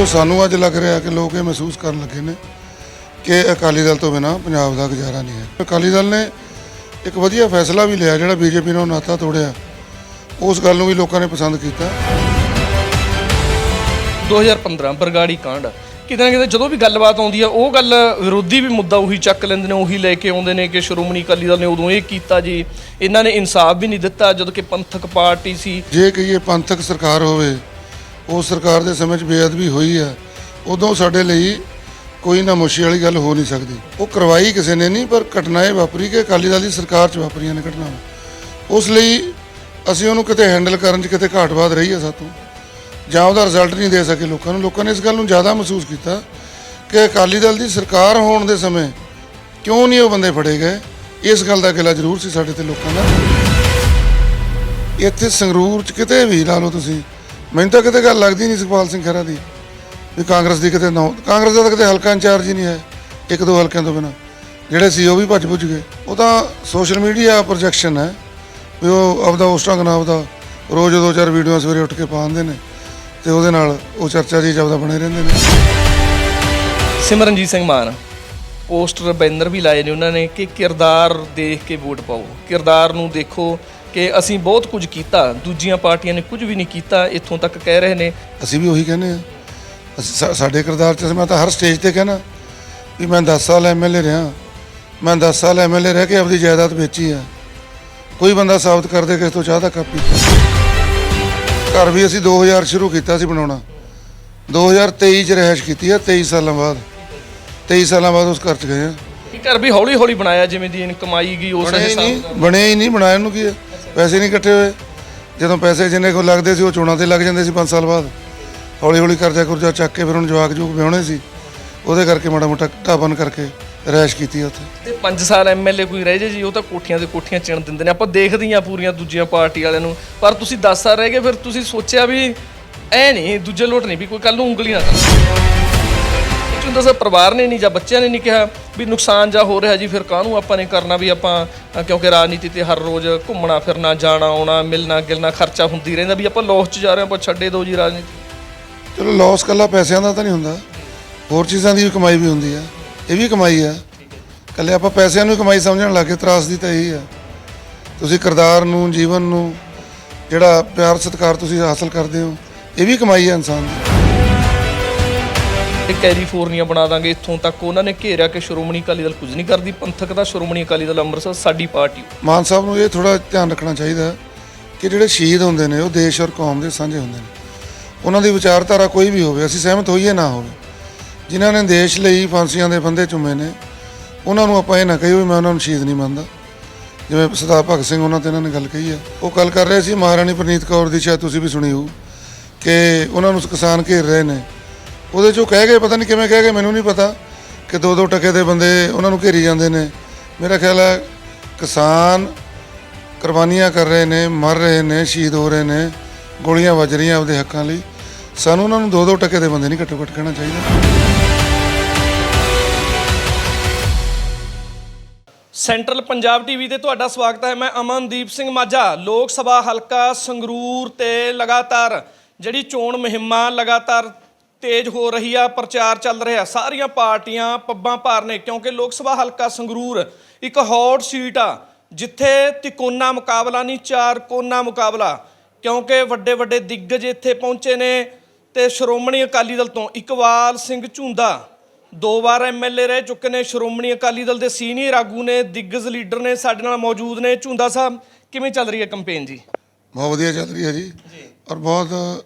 ਤੋ ਸਾਨੂੰ ਅੱਜ ਲੱਗ ਰਿਹਾ ਕਿ ਲੋਕ ਇਹ ਮਹਿਸੂਸ ਕਰਨ ਲੱਗੇ ਨੇ ਕਿ ਅਕਾਲੀ ਦਲ ਤੋਂ ਬਿਨਾ ਪੰਜਾਬ ਦਾ ਗੁਜ਼ਾਰਾ ਨਹੀਂ ਹੈ। ਅਕਾਲੀ ਦਲ ਨੇ ਇੱਕ ਵਧੀਆ ਫੈਸਲਾ ਵੀ ਲਿਆ ਜਿਹੜਾ ਬੀਜੇਪੀ ਨਾਲ ਨਾਤਾ ਤੋੜਿਆ। ਉਸ ਗੱਲ ਨੂੰ ਵੀ ਲੋਕਾਂ ਨੇ ਪਸੰਦ ਕੀਤਾ। 2015 ਬਰਗਾੜੀ ਕਾਂਡ। ਕਿਤੇ ਨਾ ਕਿਤੇ ਜਦੋਂ ਵੀ ਗੱਲਬਾਤ ਆਉਂਦੀ ਆ ਉਹ ਗੱਲ ਵਿਰੋਧੀ ਵੀ ਮੁੱਦਾ ਉਹੀ ਚੱਕ ਲੈਂਦੇ ਨੇ ਉਹੀ ਲੈ ਕੇ ਆਉਂਦੇ ਨੇ ਕਿ ਸ਼੍ਰੋਮਣੀ ਅਕਾਲੀ ਦਲ ਨੇ ਉਦੋਂ ਇਹ ਕੀਤਾ ਜੀ। ਇਹਨਾਂ ਨੇ ਇਨਸਾਫ ਵੀ ਨਹੀਂ ਦਿੱਤਾ ਜਦੋਂ ਕਿ ਪੰਥਕ ਪਾਰਟੀ ਸੀ। ਜੇ ਕਹੀਏ ਪੰਥਕ ਸਰਕਾਰ ਹੋਵੇ ਉਸ ਸਰਕਾਰ ਦੇ ਸਮੇਂ 'ਚ ਬੇਅਦਬੀ ਹੋਈ ਆ, ਉਦੋਂ ਸਾਡੇ ਲਈ ਕੋਈ ਨਾ ਮੁਸ਼ੀ ਵਾਲੀ ਗੱਲ ਹੋ ਨਹੀਂ ਸਕਦੀ। ਉਹ ਕਰਵਾਈ ਕਿਸੇ ਨੇ ਨਹੀਂ, ਪਰ ਘਟਨਾ ਇਹ ਵਾਪਰੀ ਕਿ ਅਕਾਲੀ ਦਲ ਦੀ ਸਰਕਾਰ 'ਚ ਵਾਪਰੀਆਂ ਨੇ ਘਟਨਾਵਾਂ। ਉਸ ਲਈ ਅਸੀਂ ਉਹਨੂੰ ਕਿਤੇ ਹੈਂਡਲ ਕਰਨ 'ਚ ਕਿਤੇ ਘਾਟਵਾਦ ਰਹੀ ਹੈ ਸਾਤੋਂ। ਜਾਂ ਉਹਦਾ ਰਿਜ਼ਲਟ ਨਹੀਂ ਦੇ ਸਕੇ ਲੋਕਾਂ ਨੂੰ। ਲੋਕਾਂ ਨੇ ਇਸ ਗੱਲ ਨੂੰ ਜ਼ਿਆਦਾ ਮਹਿਸੂਸ ਕੀਤਾ ਕਿ ਅਕਾਲੀ ਦਲ ਦੀ ਸਰਕਾਰ ਹੋਣ ਦੇ ਸਮੇਂ ਕਿਉਂ ਨਹੀਂ ਉਹ ਬੰਦੇ ਫੜੇ ਗਏ? ਇਸ ਗੱਲ ਦਾ ਗਿਲਾ ਜ਼ਰੂਰ ਸੀ ਸਾਡੇ ਤੇ ਲੋਕਾਂ ਦਾ। ਇੱਥੇ ਸੰਗਰੂਰ ਚ ਕਿਤੇ ਵੀ ਲਾ ਲਓ ਤੁਸੀਂ ਮੈਨੂੰ ਤਾਂ ਕਿਤੇ ਗੱਲ ਲੱਗਦੀ ਨਹੀਂ ਸੁਖਪਾਲ ਸਿੰਘ ਖਹਿਰਾ ਦੀ, ਵੀ ਕਾਂਗਰਸ ਦੀ ਕਿਤੇ ਨਾ ਕਾਂਗਰਸ ਦਾ ਤਾਂ ਕਿਤੇ ਹਲਕਾ ਇੰਚਾਰਜ ਹੀ ਨਹੀਂ ਹੈ, ਇੱਕ ਦੋ ਹਲਕਿਆਂ ਤੋਂ ਬਿਨਾ। ਜਿਹੜੇ ਸੀ ਉਹ ਵੀ ਭੱਜ ਭੁੱਜ ਗਏ। ਉਹ ਤਾਂ ਸੋਸ਼ਲ ਮੀਡੀਆ ਪ੍ਰੋਜੈਕਸ਼ਨ ਹੈ, ਵੀ ਉਹ ਆਪਦਾ ਉਸ ਢੰਗ ਨਾਲ ਆਪਦਾ ਰੋਜ਼ ਦੋ ਚਾਰ ਵੀਡੀਓ ਸਵੇਰੇ ਉੱਠ ਕੇ ਪਾਉਂਦੇ ਨੇ, ਤੇ ਉਹਦੇ ਨਾਲ ਉਹ ਚਰਚਾ ਜੀ ਜਬਦਾ ਬਣੇ ਰਹਿੰਦੇ ਨੇ। ਸਿਮਰਨਜੀਤ ਸਿੰਘ ਮਾਨ, ਪੋਸਟਰ ਬੈਨਰ ਵੀ ਲਾਏ ਨੇ ਉਹਨਾਂ ਨੇ ਕਿ ਕਿਰਦਾਰ ਦੇਖ ਕੇ ਵੋਟ ਪਾਓ। ਕਿਰਦਾਰ ਨੂੰ ਦੇਖੋ ਕਿ ਅਸੀਂ ਬਹੁਤ ਕੁਝ ਕੀਤਾ ਦੂਜੀਆਂ ਪਾਰਟੀਆਂ ਨੇ ਕੁਝ ਵੀ ਨਹੀਂ ਕੀਤਾ ਇੱਥੋਂ ਤੱਕ ਕਹਿ ਰਹੇ ਨੇ। ਅਸੀਂ ਵੀ ਉਹੀ ਕਹਿੰਦੇ ਆ ਸਾਡੇ ਕਿਰਦਾਰ ਚ ਮੈਂ ਤਾਂ ਹਰ ਸਟੇਜ ਤੇ ਕਹਿੰਦਾ ਵੀ ਮੈਂ 10 ਸਾਲ ਐਮਐਲਏ ਰਿਹਾ। ਮੈਂ 10 ਸਾਲ ਐਮਐਲਏ ਰਹਿ ਕੇ ਆਪਣੀ ਜਾਇਦਾਦ ਵੇਚੀ ਆ। ਕੋਈ ਬੰਦਾ ਸਾਬਤ ਕਰ ਦੇ ਕਿਸ ਤੋਂ ਚਾਹ ਦਾ ਕਾਪੀ ਘਰ ਵੀ ਅਸੀਂ 2000 ਸ਼ੁਰੂ ਕੀਤਾ ਸੀ ਬਣਾਉਣਾ। 2023 ਚ ਰਹਿਸ਼ ਕੀਤੀ ਆ 23 ਸਾਲਾਂ ਬਾਅਦ। 23 ਸਾਲਾਂ ਬਾਅਦ ਉਸ ਘਰ ਚ ਗਏ ਆ। ਘਰ ਵੀ ਹੌਲੀ ਹੌਲੀ ਬਣਾਇਆ ਜਿਵੇਂ ਦੀ ਕਮਾਈ ਗਈ ਉਸ ਹਿਸਾਬ ਨਾਲ। ਬਣਿਆ ਹੀ ਨਹੀਂ ਬਣਾਇਆ ਨੂੰ ਕੀ ਹੈ ਪੈਸੇ ਨਹੀਂ ਇਕੱਠੇ ਹੋਏ। ਜਦੋਂ ਪੈਸੇ ਜਿੰਨੇ ਕੋ ਲੱਗਦੇ ਸੀ, ਉਹ ਚੋਣਾਂ ਤੇ ਲੱਗ ਜਾਂਦੇ ਸੀ 5 ਸਾਲ ਬਾਅਦ। ਹੌਲੀ ਹੌਲੀ ਕਰਜ਼ਾ ਕਰਜ਼ਾ ਚੱਕ ਕੇ ਫਿਰ ਹੁਣ ਜਵਾਕ ਜੂਕ ਵਿਆਹਣੇ ਸੀ। ਉਹਦੇ ਕਰਕੇ ਮਾੜਾ ਮੋਟਾ ਢਾਬਨ ਕਰਕੇ ਰੈਸ਼ ਕੀਤੀ ਉੱਥੇ। ਤੇ 5 ਸਾਲ ਐਮਐਲਏ ਕੋਈ ਰਹਿ ਜੇ ਜੀ, ਉਹ ਤਾਂ ਕੋਠੀਆਂ ਤੇ ਕੋਠੀਆਂ ਚਿਣ ਦਿੰਦੇ ਨੇ। ਆਪਾਂ ਦੇਖਦੇ ਹਾਂ ਪੂਰੀਆਂ ਦੂਜੀਆਂ ਪਾਰਟੀ ਵਾਲਿਆਂ ਨੂੰ। ਪਰ ਤੁਸੀਂ 10 ਸਾਲ ਰਹਿ ਗਏ, ਫਿਰ ਤੁਸੀਂ ਸੋਚਿਆ ਵੀ ਐ ਨਹੀਂ, ਦੂਜੇ ਲੋਟ ਨਹੀਂ ਵੀ ਕੋਈ ਕੱਲ ਨੂੰ ਉਂਗਲੀ ਨਾ ਕਰ। ਚੁੰਦਾ ਸਰ ਪਰਿਵਾਰ ਨੇ ਨਹੀਂ ਜਾਂ ਬੱਚਿਆਂ ਨੇ ਨਹੀਂ ਕਿਹਾ ਵੀ ਨੁਕਸਾਨ ਜਾਂ ਹੋ ਰਿਹਾ ਜੀ, ਫਿਰ ਕਾਹਨੂੰ ਆਪਾਂ ਨੇ ਕਰਨਾ ਵੀ ਆਪਾਂ ਕਿਉਂਕਿ ਰਾਜਨੀਤੀ ਤੇ ਹਰ ਰੋਜ਼ ਘੁੰਮਣਾ, ਫਿਰਨਾ, ਜਾਣਾ, ਆਉਣਾ, ਮਿਲਣਾ, ਗਿਲਣਾ, ਖਰਚਾ ਹੁੰਦੀ ਰਹਿੰਦਾ ਵੀ ਆਪਾਂ ਲੋਸ 'ਚ ਜਾ ਰਹੇ ਹਾਂ, ਆਪਾਂ ਛੱਡੇ ਦਿਓ ਜੀ ਰਾਜਨੀਤੀ। ਚਲੋ ਲੋਸ ਕੱਲਾ ਪੈਸਿਆਂ ਦਾ ਤਾਂ ਨਹੀਂ ਹੁੰਦਾ। ਹੋਰ ਚੀਜ਼ਾਂ ਦੀ ਵੀ ਕਮਾਈ ਵੀ ਹੁੰਦੀ ਆ। ਇਹ ਵੀ ਕਮਾਈ ਆ। ਕੱਲੇ ਆਪਾਂ ਪੈਸਿਆਂ ਨੂੰ ਹੀ ਕਮਾਈ ਸਮਝਣ ਲੱਗੇ ਤਰਾਸਦੀ ਤਾਂ ਇਹੀ ਆ। ਤੁਸੀਂ ਕਿਰਦਾਰ ਨੂੰ, ਜੀਵਨ ਨੂੰ, ਜਿਹੜਾ ਪਿਆਰ ਸਤਿਕਾਰ ਤੁਸੀਂ ਹਾਸਲ ਕਰਦੇ ਹੋ, ਇਹ ਵੀ ਕਮਾਈ ਆ ਇਨਸਾਨ ਦੀ। ਇਹ ਕੈਲੀਫੋਰਨੀਆ ਬਣਾ ਦਾਂਗੇ, ਇੱਥੋਂ ਤੱਕ ਉਹਨਾਂ ਨੇ ਘੇਰਿਆ ਕਿ ਸ਼੍ਰੋਮਣੀ ਅਕਾਲੀ ਦਲ ਕੁਝ ਨਹੀਂ ਕਰਦੀ, ਪੰਥਕ ਦਾ ਸ਼੍ਰੋਮਣੀ ਅਕਾਲੀ ਦਲ ਅੰਮ੍ਰਿਤਸਰ, ਸਾਡੀ ਪਾਰਟੀ। ਮਾਨ ਸਾਹਿਬ ਨੂੰ ਇਹ ਥੋੜਾ ਧਿਆਨ ਰੱਖਣਾ ਚਾਹੀਦਾ ਕਿ ਜਿਹੜੇ ਸ਼ਹੀਦ ਹੁੰਦੇ ਨੇ, ਉਹ ਦੇਸ਼ ਔਰ ਕੌਮ ਦੇ ਸਾਂਝੇ ਹੁੰਦੇ ਨੇ। ਉਹਨਾਂ ਦੀ ਵਿਚਾਰਧਾਰਾ ਕੋਈ ਵੀ ਹੋਵੇ, ਅਸੀਂ ਸਹਿਮਤ ਹੋਈਏ ਨਾ ਹੋਵੇ। ਜਿਨ੍ਹਾਂ ਨੇ ਦੇਸ਼ ਲਈ ਫਾਂਸੀਆਂ ਦੇ ਬੰਦੇ ਚੁੰਮੇ ਨੇ, ਉਹਨਾਂ ਨੂੰ ਆਪਾਂ ਇਹ ਨਾ ਕਹੀਏ ਮੈਂ ਉਹਨਾਂ ਨੂੰ ਸ਼ਹੀਦ ਨਹੀਂ ਮੰਨਦਾ। ਜਿਵੇਂ ਸਰਦਾਰ ਭਗਤ ਸਿੰਘ ਉਹਨਾਂ ਤੇ ਇਹਨਾਂ ਨੇ ਗੱਲ ਕਹੀ ਹੈ ਉਹ ਗੱਲ ਕਰ ਰਹੇ ਸੀ, ਮਹਾਰਾਣੀ ਪ੍ਰਨੀਤ ਕੌਰ ਦੀ, ਸ਼ਾਇਦ ਤੁਸੀਂ ਵੀ ਸੁਣੀ ਹੋਊ, ਕਿ ਉਹਨਾਂ ਨੂੰ ਕਿਸਾਨ ਘੇਰ ਰਹੇ ਨੇ। ਉਹਦੇ ਚੋਂ ਕਹਿ ਗਏ, ਪਤਾ ਨਹੀਂ ਕਿਵੇਂ ਕਹਿ ਗਏ, ਮੈਨੂੰ ਨਹੀਂ ਪਤਾ ਕਿ ਦੋ ਦੋ ਟਕੇ ਦੇ ਬੰਦੇ ਉਹਨਾਂ ਨੂੰ ਘੇਰੀ ਜਾਂਦੇ ਨੇ। ਮੇਰਾ ਖਿਆਲ ਹੈ ਕਿਸਾਨ ਕੁਰਬਾਨੀਆਂ ਕਰ ਰਹੇ ਨੇ, ਮਰ ਰਹੇ ਨੇ, ਸ਼ਹੀਦ ਹੋ ਰਹੇ ਨੇ, ਗੋਲੀਆਂ ਵੱਜ ਰਹੀਆਂ ਆਪਦੇ ਹੱਕਾਂ ਲਈ। ਸਾਨੂੰ ਉਹਨਾਂ ਨੂੰ ਦੋ ਦੋ ਟਕੇ ਦੇ ਬੰਦੇ ਨਹੀਂ ਘੱਟੋ ਘੱਟ ਕਹਿਣਾ ਚਾਹੀਦਾ। ਸੈਂਟਰਲ ਪੰਜਾਬ ਟੀਵੀ ਤੇ ਤੁਹਾਡਾ ਸਵਾਗਤ ਹੈ। ਮੈਂ ਅਮਨਦੀਪ ਸਿੰਘ ਮਾਝਾ। ਲੋਕ ਸਭਾ ਹਲਕਾ ਸੰਗਰੂਰ ਤੇ ਲਗਾਤਾਰ ਜਿਹੜੀ ਚੋਣ ਮੁਹਿੰਮਾਂ ਲਗਾਤਾਰ ਤੇਜ਼ ਹੋ ਰਹੀ ਆ ਪ੍ਰਚਾਰ ਚੱਲ ਰਿਹਾ। ਸਾਰੀਆਂ ਪਾਰਟੀਆਂ ਪੱਬਾਂ ਭਾਰ ਨੇ ਕਿਉਂਕਿ ਲੋਕ ਸਭਾ ਹਲਕਾ ਸੰਗਰੂਰ ਇੱਕ ਹੌਟ ਸੀਟ ਆ ਜਿੱਥੇ ਤਿਕੋਨਾ ਮੁਕਾਬਲਾ ਨਹੀਂ ਚਾਰ ਕੋਨਾ ਮੁਕਾਬਲਾ ਕਿਉਂਕਿ ਵੱਡੇ ਵੱਡੇ ਦਿੱਗਜ ਇੱਥੇ ਪਹੁੰਚੇ ਨੇ ਤੇ ਸ਼੍ਰੋਮਣੀ ਅਕਾਲੀ ਦਲ ਤੋਂ ਇਕਬਾਲ ਸਿੰਘ ਝੁੰਦਾ ਦੋ ਵਾਰ ਐਮਐਲਏ ਰਹਿ ਚੁੱਕੇ ਨੇ। ਸ਼੍ਰੋਮਣੀ ਅਕਾਲੀ ਦਲ ਦੇ ਸੀਨੀਅਰ ਆਗੂ ਨੇ ਦਿੱਗਜ ਲੀਡਰ ਨੇ ਸਾਡੇ ਨਾਲ ਮੌਜੂਦ ਨੇ। ਝੁੰਦਾ ਸਾਹਿਬ ਕਿਵੇਂ ਚੱਲ ਰਹੀ ਹੈ ਕੈਂਪੇਨ ਜੀ? ਬਹੁਤ ਵਧੀਆ ਚੱਲ ਰਹੀ ਹੈ ਜੀ। ਔਰ ਬਹੁਤ